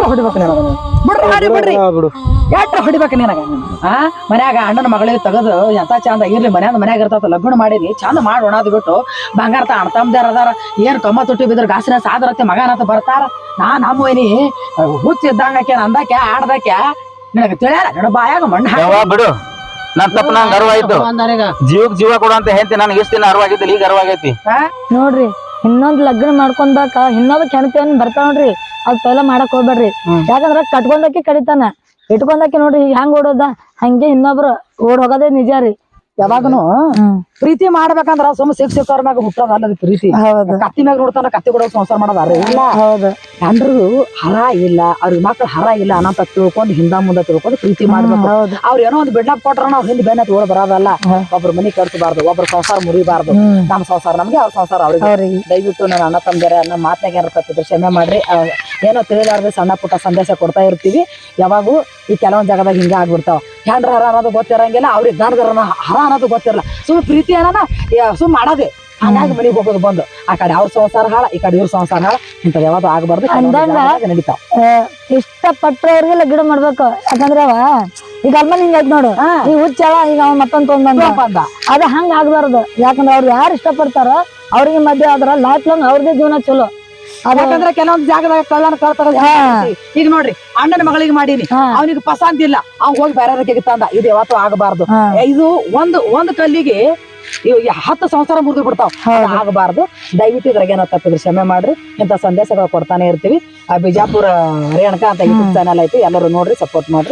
ಹೊಡಿಬೇಕು ನಿನಗ ಬಿಡ್ರಿ ಹಾಡಿ ಬಿಡ್ರಿ. ಬಿಡು. ಎಷ್ಟ್ರ ಹೊಡಿಬೇಕು ನಿನಗ? ಆ? ಮನ್ಯಾಗ ಅಣ್ಣನ ಮಗಳಿಗೆ ತೆಗೆದು ಎಂತ ಚಂದ ಇರ್ಲಿ ಮನ್ಯಾಗ ಮನ್ಯಾಗ ಇರ್ತಾವ ಲಗ್ನ ಮಾಡಿರಿ ಚಂದ ಮಾಡಿ ಒಣದ್ ಬಿಟ್ಟು. ಬಂಗಾರ ತ ಅಣ್ತಮ್ದಾರ ಅದಾರ ಏನ್ ಕಮ್ಮ ತುಟ್ಟಿ ಬಿದ್ರ ಗಾಸಿನ ಸಾಧರತೆ ಮಗನಂತ ಬರ್ತಾರ. ನಾ ನಮ್ಮ ಏನಿ ಹುಚ್ಚ ಇದ್ದಂಗಕ್ಕೆ ಅಂದಾಕೆ ಆಡ್ದಾಕೆ ನಿನಗ ತಿಳಿಯಾರ? ನನ್ನ ಬಾಯಾಗ ಮಣ್ಣು ಬಿಡು. ನನ್ ತಪ್ಪ ನಂಗೆ ಅರಿವಾಯ್ತು. ಜೀವಕ್ ಜೀವ ಕೊಡು ಅಂತ ಹೇಳ್ತೀನಿ ನನಗೆ ಇಷ್ಟ ದಿನ ಅರಿವಾಗಿದ್ದಿಲ್ಲ ಈಗ ಅರ್ವಾಗೈತಿ. ನೋಡ್ರಿ ಇನ್ನೊಂದ್ ಲಗ್ನ ಮಾಡ್ಕೊಂಡಾಕ ಇನ್ನೊಂದ್ ಕೆಣತೇನ್ ಬರ್ತಾವ ನೋಡ್ರಿ. ಅದ್ ಪೈಲ ಮಾಡಕ್ ಹೋಗ್ಬೇಡ್ರಿ. ಯಾಕಂದ್ರ ಕಟ್ಕೊಂಡಾಕಿ ಕಡಿತಾನ. ಇಟ್ಕೊಂಡಾಕಿ ನೋಡ್ರಿ ಹೆಂಗ್ ಓಡೋದ? ಹಂಗೆ ಇನ್ನೊಬ್ರು ಓಡ್ ಹೋಗೋದೇ ನಿಜ ರೀ. ಯಾವಾಗನು ಪ್ರೀತಿ ಮಾಡ್ಬೇಕಂದ್ರ ಸುಮ್ ಸಿಕ್ ಅವ್ರ ಮ್ಯಾಗ ಹುಟ್ಟೋದ ಅಲ್ಲದ ಪ್ರೀತಿ. ಕತ್ತಿ ಮ್ಯಾಗ ನೋಡ್ತಾನ ಕತ್ತಿ ಕೂಡ ಸಂಸಾರ ಮಾಡೋದಾರ ಇಲ್ಲ. ಹೌದು. ಗಂಡ್ರು ಹರ ಇಲ್ಲ ಅವ್ರ ಮಕ್ಳು ಹರ ಇಲ್ಲ ಅನಂತ ತಿಳ್ಕೊಂಡು ಹಿಂದ ಮುಂದ ತಿಳ್ಕೊಂಡು ಪ್ರೀತಿ ಮಾಡ್ಬೇಕು. ಅವ್ರ ಏನೋ ಒಂದು ಬಿಡ್ಲಾಕ್ ಕೊಟ್ರ ನಾವ್ ಹಿಂದ್ ಬೆನ್ನ ತೋಳ ಬರೋದಲ್ಲ. ಒಬ್ರ ಮನಿ ಕಟ್ಸಬಾರ್ದು ಒಬ್ರ ಸಂಸಾರ ಮುರಿಬಾರ್ದು. ನಮ್ ಸಂಸಾರ ನಮ್ಗೆ ಅವ್ರ ಸಂಸಾರ ಅವ್ರಿಗೆ. ದಯವಿಟ್ಟು ನನ್ನ ಅಣ್ಣ ತಂದೆರೆ ಅನ್ನ ಮಾತ್ನಾಗ ಏನಾರ ತಪ್ಪಿದ್ರೆ ಕ್ಷಮೆ ಮಾಡ್ರಿ. ಏನೋ ತಿಳಿಲಾರ್ದೆ ಸಣ್ಣ ಪುಟ್ಟ ಸಂದೇಶ ಕೊಡ್ತಾ ಇರ್ತೀವಿ. ಯಾವಾಗೂ ಈ ಕೆಲವೊಂದ್ ಜಾಗದಾಗ ಹಿಂಗ ಆಗ್ಬಿಡ್ತಾವ. ಹ್ಯಾಂಡ್ರ ಹರ ಅನ್ನೋದು ಗೊತ್ತಿರಂಗಿಲ್ಲ ಅವ್ರಿಗೆ ಗಂಡದರ ಹರ ಅನ್ನೋದು ಗೊತ್ತಿರಲ್ಲ. ಸುಮ್ಮನೆ ಪ್ರೀತಿ ಅನ್ನೋಣ ಸುಮ್ ಮಾಡೋದೇ. ಹಂಗಾಗ ಮನೆಗೆ ಹೋಗೋದು ಬಂದು. ಆ ಕಡೆ ಅವ್ರ ಸಂಸಾರ ಹಾಳ ಈ ಕಡೆ ಇವ್ರ ಸಂಸಾರ ಹಾಳ. ಇಂಥದ್ದು ಯಾವ್ದು ಆಗ್ಬಾರ್ದು ನಡೀತಾವ. ಇಷ್ಟಪಟ್ಟವ್ರಿಗೆ ಗಿಡ ಮಾಡ್ಬೇಕು. ಯಾಕಂದ್ರೆ ಅವ ಈಗ ಅಲ್ಮ ಹಿಂಗ ಐತ್ ನೋಡು. ಈ ಹುಚ್ಚಳ ಈಗ ಅವ್ನ ಮತ್ತೊಂದ್ ತೊಗೊಂಡ್ ಬಂದ. ಅಂದ ಹಂಗ ಆಗ್ಬಾರ್ದು. ಯಾಕಂದ್ರೆ ಅವ್ರು ಯಾರು ಇಷ್ಟಪಡ್ತಾರ ಅವ್ರಿಗೆ ಮದ್ವೆ ಆದ್ರ ಲೈಫ್ ಲಾಂಗ್ ಅವ್ರದೇ ಜೀವನ ಚಲೋ. ಯಾಕಂದ್ರೆ ಕೆಲವೊಂದ್ ಜಾಗದಾಗ ಕಳ್ಳನ ಕಳ್ತಾರ ಈಗ ನೋಡ್ರಿ ಅಣ್ಣನ ಮಗಳಿಗೆ ಮಾಡೀನಿ. ಅವನಿಗೆ ಪಸಂದ್ ಇಲ್ಲ. ಅವ್ನ್ ಹೋಗಿ ಬೇರೆ ತಂದ. ಇದು ಯಾವತ್ತೂ ಆಗಬಾರ್ದು. ಇದು ಒಂದು ಒಂದು ಕಲ್ಲಿಗೆ ಇವ್ ಈ ಹತ್ತು ಸಂಸಾರ ಮುರಿದು ಬಿಡ್ತಾವ. ಆಗಬಾರ್ದು. ದಯವಿಟ್ಟು ಇದ್ರಾಗ ಏನೋ ತಪ್ಪಿದ್ರೆ ಕ್ಷಮೆ ಮಾಡ್ರಿ. ಇಂಥ ಸಂದೇಶಗಳು ಕೊಡ್ತಾನೆ ಇರ್ತೀವಿ. ಆ ಬಿಜಾಪುರ ಹರಿಯಾಣಕ ಅಂತ ಯೂಟ್ಯೂಬ್ ಚಾನಲ್ ಐತಿ. ಎಲ್ಲರೂ ನೋಡ್ರಿ ಸಪೋರ್ಟ್ ಮಾಡ್ರಿ.